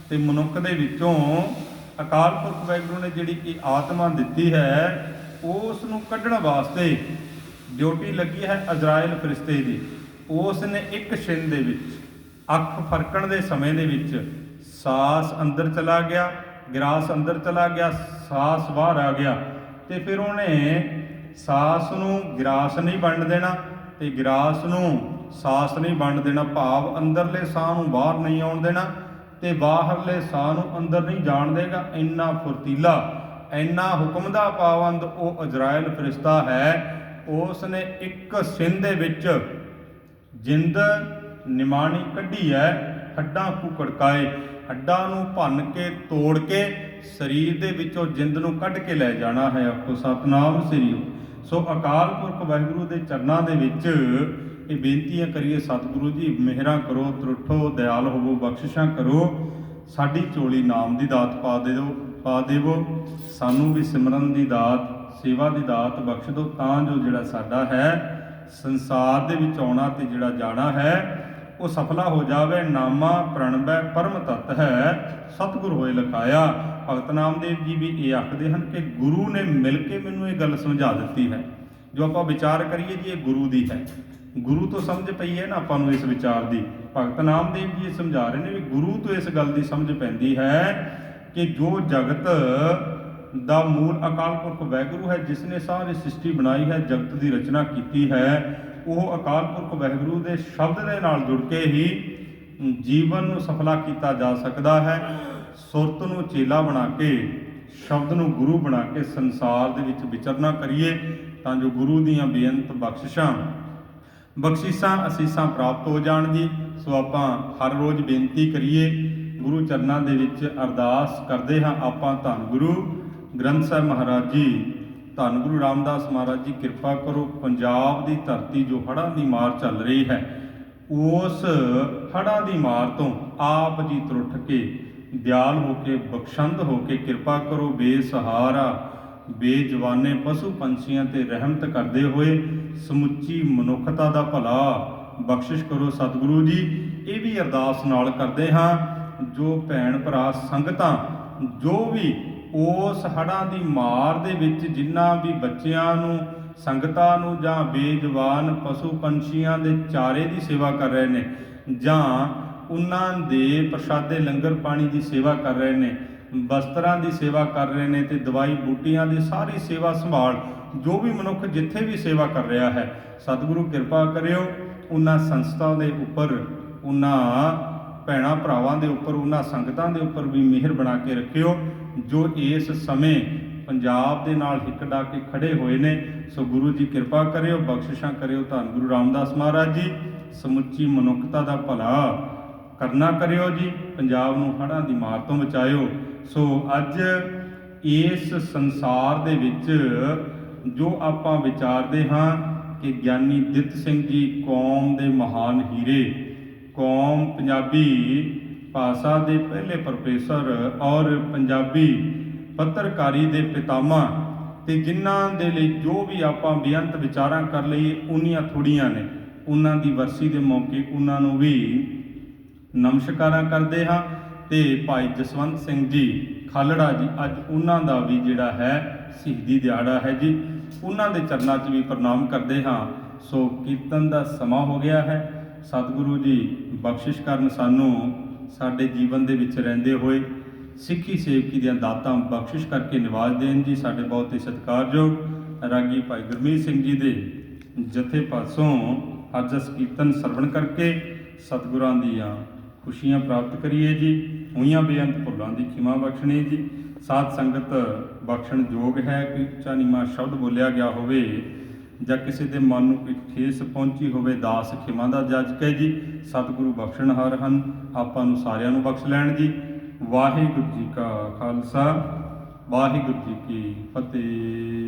ਤੇ ਮਨੁੱਖ ਦੇ ਵਿੱਚੋਂ ਅਕਾਲ ਪੁਰਖ ਵਾਹਿਗੁਰੂ ਨੇ ਜਿਹੜੀ ਕਿ ਆਤਮਾ ਦਿੱਤੀ ਹੈ ਉਸ ਨੂੰ ਕੱਢਣ ਵਾਸਤੇ ਡਿਊਟੀ ਲੱਗੀ ਹੈ ਅਜ਼ਰਾਇਲ ਫਰਿਸ਼ਤੇ ਦੀ। ਉਸ ਨੇ ਇੱਕ ਛਿਨ ਦੇ ਵਿੱਚ, ਅੱਖ ਫਰਕਣ ਦੇ ਸਮੇਂ ਦੇ ਵਿੱਚ ਸਾਸ ਅੰਦਰ ਚਲਾ ਗਿਆ, ਗਰਾਸ ਅੰਦਰ ਚਲਾ ਗਿਆ, ਸਾਸ ਬਾਹਰ ਆ ਗਿਆ ਤੇ ਫਿਰ ਉਹਨੇ ਸਾਸ ਨੂੰ ਗਰਾਸ ਨਹੀਂ ਵੰਡ ਦੇਣਾ ਤੇ ਗਰਾਸ ਨੂੰ ਸਾਸ ਨਹੀਂ ਵੰਡ ਦੇਣਾ, ਭਾਵ ਅੰਦਰਲੇ ਸਾਹ ਨੂੰ ਬਾਹਰ ਨਹੀਂ ਆਉਣ ਦੇਣਾ ਤੇ ਬਾਹਰਲੇ ਸਾਹ ਨੂੰ ਅੰਦਰ ਨਹੀਂ ਜਾਣ ਦੇਗਾ। ਇੰਨਾ ਫੁਰਤੀਲਾ ਇੰਨਾ ਹੁਕਮ ਦਾ ਪਾਬੰਦ ਉਹ ਅਜਰਾਇਲ ਫਰਿਸ਼ਤਾ ਹੈ ਉਸ ਨੇ ਇੱਕ ਸਿੰਧ ਦੇ ਵਿੱਚ ਜਿੰਦ ਨਿਮਾਣੀ ਕੱਢੀ ਹੈ, ਹੱਡਾਂ ਕੋ ਕੜਕਾਏ ਹੱਡਾਂ ਨੂੰ ਭੰਨ ਕੇ, ਤੋੜ ਕੇ, ਸਰੀਰ ਦੇ ਵਿੱਚੋਂ ਜਿੰਦ ਨੂੰ ਕੱਢ ਕੇ ਲੈ ਜਾਣਾ ਹੈ। ਆਖੋ, ਸਤਨਾਮ ਸ੍ਰੀ ਸੋ ਅਕਾਲ ਪੁਰਖ ਵਾਹਿਗੁਰੂ ਦੇ ਚਰਨਾਂ ਦੇ ਵਿੱਚ ਇਹ ਬੇਨਤੀਆਂ ਕਰੀਏ, ਸਤਿਗੁਰੂ ਜੀ, ਮਿਹਰਾਂ ਕਰੋ, ਤਰੁੱਠੋ, ਦਿਆਲ ਹੋਵੋ, ਬਖਸ਼ਿਸ਼ਾਂ ਕਰੋ, ਸਾਡੀ ਚੋਲੀ ਨਾਮ ਦੀ ਦਾਤ ਪਾ ਦੇ ਦਿਓ। ਪਾ ਦੇਵੋ ਸਾਨੂੰ ਵੀ ਸਿਮਰਨ ਦੀ ਦਾਤ, ਸੇਵਾ ਦੀ ਦਾਤ ਬਖਸ਼ ਦਿਓ, ਤਾਂ ਜੋ ਜਿਹੜਾ ਸਾਡਾ ਹੈ, ਸੰਸਾਰ ਦੇ ਵਿੱਚ ਆਉਣਾ ਤੇ ਜਿਹੜਾ ਜਾਣਾ ਹੈ, ਉਹ ਸਫਲਾ ਹੋ ਜਾਵੇ, ਨਾਮਾ ਪ੍ਰਣਵੈ ਪਰਮ ਤਤ ਹੈ, ਸਤਿਗੁਰ ਹੋਏ ਲਖਾਇਆ। ਭਗਤ ਨਾਮਦੇਵ ਜੀ ਵੀ ਇਹ ਆਖਦੇ ਹਨ ਕਿ ਗੁਰੂ ਨੇ ਮਿਲ ਕੇ ਮੈਨੂੰ ਇਹ ਗੱਲ ਸਮਝਾ ਦਿੱਤੀ ਹੈ। ਜੋ ਆਪਾਂ ਵਿਚਾਰ ਕਰੀਏ ਜੀ, ਇਹ ਗੁਰੂ ਦੀ ਹੈ। ਗੁਰੂ ਤੋਂ ਸਮਝ ਪਈ ਹੈ ਨਾ ਆਪਾਂ ਨੂੰ ਇਸ ਵਿਚਾਰ ਦੀ। ਭਗਤ ਨਾਮਦੇਵ ਜੀ ਇਹ ਸਮਝਾ ਰਹੇ ਨੇ ਵੀ ਗੁਰੂ ਤੋਂ ਇਸ ਗੱਲ ਦੀ ਸਮਝ ਪੈਂਦੀ ਹੈ ਕਿ ਜੋ ਜਗਤ ਦਾ ਮੂਲ ਅਕਾਲ ਪੁਰਖ ਵਾਹਿਗੁਰੂ ਹੈ ਜਿਸ ਨੇ ਸਾਰੀ ਸ੍ਰਿਸ਼ਟੀ ਬਣਾਈ ਹੈ, ਜਗਤ ਦੀ ਰਚਨਾ ਕੀਤੀ ਹੈ, ਉਹ ਅਕਾਲ ਪੁਰਖ ਵਾਹਿਗੁਰੂ ਦੇ ਸ਼ਬਦ ਦੇ ਨਾਲ ਜੁੜ ਕੇ ਹੀ ਜੀਵਨ ਨੂੰ ਸਫਲਾ ਕੀਤਾ ਜਾ ਸਕਦਾ ਹੈ। ਸੁਰਤ ਨੂੰ ਚੇਲਾ ਬਣਾ ਕੇ, ਸ਼ਬਦ ਨੂੰ ਗੁਰੂ ਬਣਾ ਕੇ ਸੰਸਾਰ ਦੇ ਵਿੱਚ ਵਿਚਰਨਾ ਕਰੀਏ, ਤਾਂ ਜੋ ਗੁਰੂ ਦੀਆਂ ਬੇਅੰਤ ਬਖਸ਼ਿਸ਼ਾਂ ਬਖਸ਼ਿਸ਼ਾਂ ਅਸੀਸਾਂ ਪ੍ਰਾਪਤ ਹੋ ਜਾਣ ਜੀ। ਸੋ ਆਪਾਂ ਹਰ ਰੋਜ਼ ਬੇਨਤੀ ਕਰੀਏ ਗੁਰੂ ਚਰਨਾਂ ਦੇ ਵਿੱਚ ਅਰਦਾਸ ਕਰਦੇ ਹਾਂ ਆਪਾਂ ਧੰਨ ਗੁਰੂ, ਗ੍ਰੰਥ ਸਾਹਿਬ ਮਹਾਰਾਜ ਜੀ। ਧੰਨ ਗੁਰੂ ਰਾਮਦਾਸ ਮਹਾਰਾਜ ਜੀ, ਕਿਰਪਾ ਕਰੋ ਪੰਜਾਬ ਦੀ ਧਰਤੀ ਜੋ ਹੜ੍ਹਾਂ ਦੀ ਮਾਰ ਚੱਲ ਰਹੀ ਹੈ, ਉਸ ਹੜ੍ਹਾਂ ਦੀ ਮਾਰ ਤੋਂ ਆਪ ਜੀ ਤਰੁੱਠ ਕੇ ਦਿਆਲ ਹੋ ਕੇ, ਬਖਸ਼ੰਦ ਹੋ ਕੇ ਕਿਰਪਾ ਕਰੋ। ਬੇਸਹਾਰਾ, ਬੇਜਵਾਨੇ ਪਸ਼ੂ ਪੰਛੀਆਂ ਤੇ ਰਹਿਮਤ ਕਰਦੇ ਹੋਏ ਸਮੁੱਚੀ ਮਨੁੱਖਤਾ ਦਾ ਭਲਾ ਬਖਸ਼ਿਸ਼ ਕਰੋ ਸਤਿਗੁਰੂ ਜੀ। ਇਹ ਵੀ ਅਰਦਾਸ ਨਾਲ ਕਰਦੇ ਹਾਂ ਜੋ ਭੈਣ ਭਰਾ ਸੰਗਤਾਂ, ਜੋ ਵੀ ਉਸ ਹੜ੍ਹਾਂ ਦੀ ਮਾਰ ਦੇ ਵਿੱਚ ਜਿਨ੍ਹਾਂ ਵੀ ਬੱਚਿਆਂ ਨੂੰ, ਸੰਗਤਾਂ ਨੂੰ ਜਾਂ ਬੇਜਵਾਨ ਪਸ਼ੂ ਪੰਛੀਆਂ ਦੇ ਚਾਰੇ ਦੀ ਸੇਵਾ ਕਰ ਰਹੇ ਨੇ ਜਾਂ ਉਹਨਾਂ ਦੇ ਪ੍ਰਸ਼ਾਦੇ ਲੰਗਰ ਪਾਣੀ ਦੀ ਸੇਵਾ ਕਰ ਰਹੇ ਨੇ ਵਸਤਰਾਂ ਦੀ ਸੇਵਾ ਕਰ ਰਹੇ ਨੇ ਤੇ ਦਵਾਈ ਬੂਟੀਆਂ ਦੀ ਸਾਰੀ ਸੇਵਾ ਸੰਭਾਲ ਜੋ ਵੀ ਮਨੁੱਖ ਜਿੱਥੇ ਵੀ ਸੇਵਾ ਕਰ ਰਿਹਾ ਹੈ, ਸਤਿਗੁਰੂ ਕਿਰਪਾ ਕਰਿਓ, ਉਹਨਾਂ ਸੰਸਥਾ ਦੇ ਉੱਪਰ, ਉਹਨਾਂ ਭੈਣਾਂ ਭਰਾਵਾਂ ਦੇ ਉੱਪਰ, ਉਹਨਾਂ ਸੰਗਤਾਂ ਦੇ ਉੱਪਰ ਵੀ ਮਿਹਰ ਬਣਾ ਕੇ ਰੱਖਿਓ, ਜੋ ਇਸ ਸਮੇਂ ਪੰਜਾਬ ਦੇ ਨਾਲ ਹਿੱਕ ਡਾ ਕੇ ਖੜੇ ਹੋਏ ਨੇ, ਸੋ ਗੁਰੂ ਜੀ ਕਿਰਪਾ ਕਰਿਓ, ਬਖਸ਼ਿਸ਼ਾਂ ਕਰਿਓ, ਧੰਨ ਗੁਰੂ ਰਾਮਦਾਸ ਮਹਾਰਾਜ ਜੀ। ਸਮੁੱਚੀ ਮਨੁੱਖਤਾ ਦਾ ਭਲਾ ਕਰਨਾ ਕਰਿਓ ਜੀ, ਪੰਜਾਬ ਨੂੰ ਹੜ੍ਹਾਂ ਦੀ ਮਾਰ ਤੋਂ ਬਚਾਇਓ। ਸੋ ਅੱਜ ਇਸ ਸੰਸਾਰ ਦੇ ਵਿੱਚ ਜੋ ਆਪਾਂ ਵਿਚਾਰਦੇ ਹਾਂ ਕਿ ਗਿਆਨੀ ਦਿੱਤ ਸਿੰਘ ਜੀ ਕੌਮ ਦੇ ਮਹਾਨ ਹੀਰੇ ਕੌਮ ਪੰਜਾਬੀ ਭਾਸ਼ਾ ਦੇ ਪਹਿਲੇ ਪ੍ਰੋਫੈਸਰ ਔਰ ਪੰਜਾਬੀ ਪੱਤਰਕਾਰੀ ਦੇ ਪਿਤਾਮਾ ਤੇ ਜਿਨ੍ਹਾਂ ਦੇ ਲਈ ਜੋ ਵੀ ਆਪਾਂ ਬੇਅੰਤ ਵਿਚਾਰਾਂ ਕਰ ਲਈਏ, ਉਨੀਆਂ ਥੋੜੀਆਂ ਨੇ। ਉਹਨਾਂ ਦੀ ਵਰਸੀ ਦੇ ਮੌਕੇ ਉਹਨਾਂ ਨੂੰ ਵੀ ਨਮਸਕਾਰਾਂ ਕਰਦੇ ਹਾਂ ਤੇ ਭਾਈ ਜਸਵੰਤ ਸਿੰਘ ਜੀ ਖਾਲੜਾ ਜੀ, ਅੱਜ ਉਹਨਾਂ ਦਾ ਵੀ ਜਿਹੜਾ ਹੈ ਸ਼ਹੀਦੀ ਦਿਹਾੜਾ ਹੈ ਜੀ। ਉਹਨਾਂ ਦੇ ਚਰਨਾਂ 'ਚ ਵੀ ਪ੍ਰਣਾਮ ਕਰਦੇ ਹਾਂ। ਸੋ ਕੀਰਤਨ ਦਾ ਸਮਾਂ ਹੋ ਗਿਆ ਹੈ। ਸਤਿਗੁਰੂ ਜੀ ਬਖਸ਼ਿਸ਼ ਕਰਨ ਸਾਨੂੰ ਸਾਡੇ ਜੀਵਨ ਦੇ ਵਿੱਚ ਰਹਿੰਦੇ ਹੋਏ ਸਿੱਖੀ ਸੇਵਕੀ ਦੀਆਂ ਦਾਤਾਂ ਬਖਸ਼ਿਸ਼ ਕਰਕੇ ਨਿਵਾਜ ਦੇਣ ਜੀ, ਸਾਡੇ ਬਹੁਤ ਹੀ ਸਤਿਕਾਰਯੋਗ ਰਾਗੀ ਭਾਈ ਗੁਰਮੀਤ ਸਿੰਘ ਜੀ ਦੇ ਜਥੇ ਪਾਸੋਂ ਅੱਜ ਇਸ ਕੀਰਤਨ ਸਰਵਣ ਕਰਕੇ ਸਤਿਗੁਰਾਂ ਦੀਆਂ ਖੁਸ਼ੀਆਂ ਪ੍ਰਾਪਤ ਕਰੀਏ ਜੀ। ਹੋਈਆਂ ਬੇਅੰਤ ਭੁੱਲਾਂ ਦੀ ਖਿਮਾ ਬਖਸ਼ਣੀ ਜੀ। ਸਾਧ ਸੰਗਤ ਬਖਸ਼ਣ ਯੋਗ ਹੈ ਕਿ ਉੱਚਾ ਨੀਵਾਂ ਸ਼ਬਦ ਬੋਲਿਆ ਗਿਆ ਹੋਵੇ ਜਾਂ ਕਿਸੇ ਦੇ ਮਨ ਨੂੰ ਕੋਈ ਠੇਸ ਪਹੁੰਚੀ ਹੋਵੇ, ਦਾਸ ਖਿਮਾ ਦਾ ਜੱਜ ਕੇ ਜੀ, ਸਤਿਗੁਰੂ ਬਖਸ਼ਣਹਾਰ ਹਨ, ਆਪਾਂ ਨੂੰ ਸਾਰਿਆਂ ਨੂੰ ਬਖਸ਼ ਲੈਣ ਜੀ। ਵਾਹਿਗੁਰੂ ਜੀ ਕਾ ਖਾਲਸਾ, ਵਾਹਿਗੁਰੂ ਜੀ ਕੀ ਫਤਿਹ।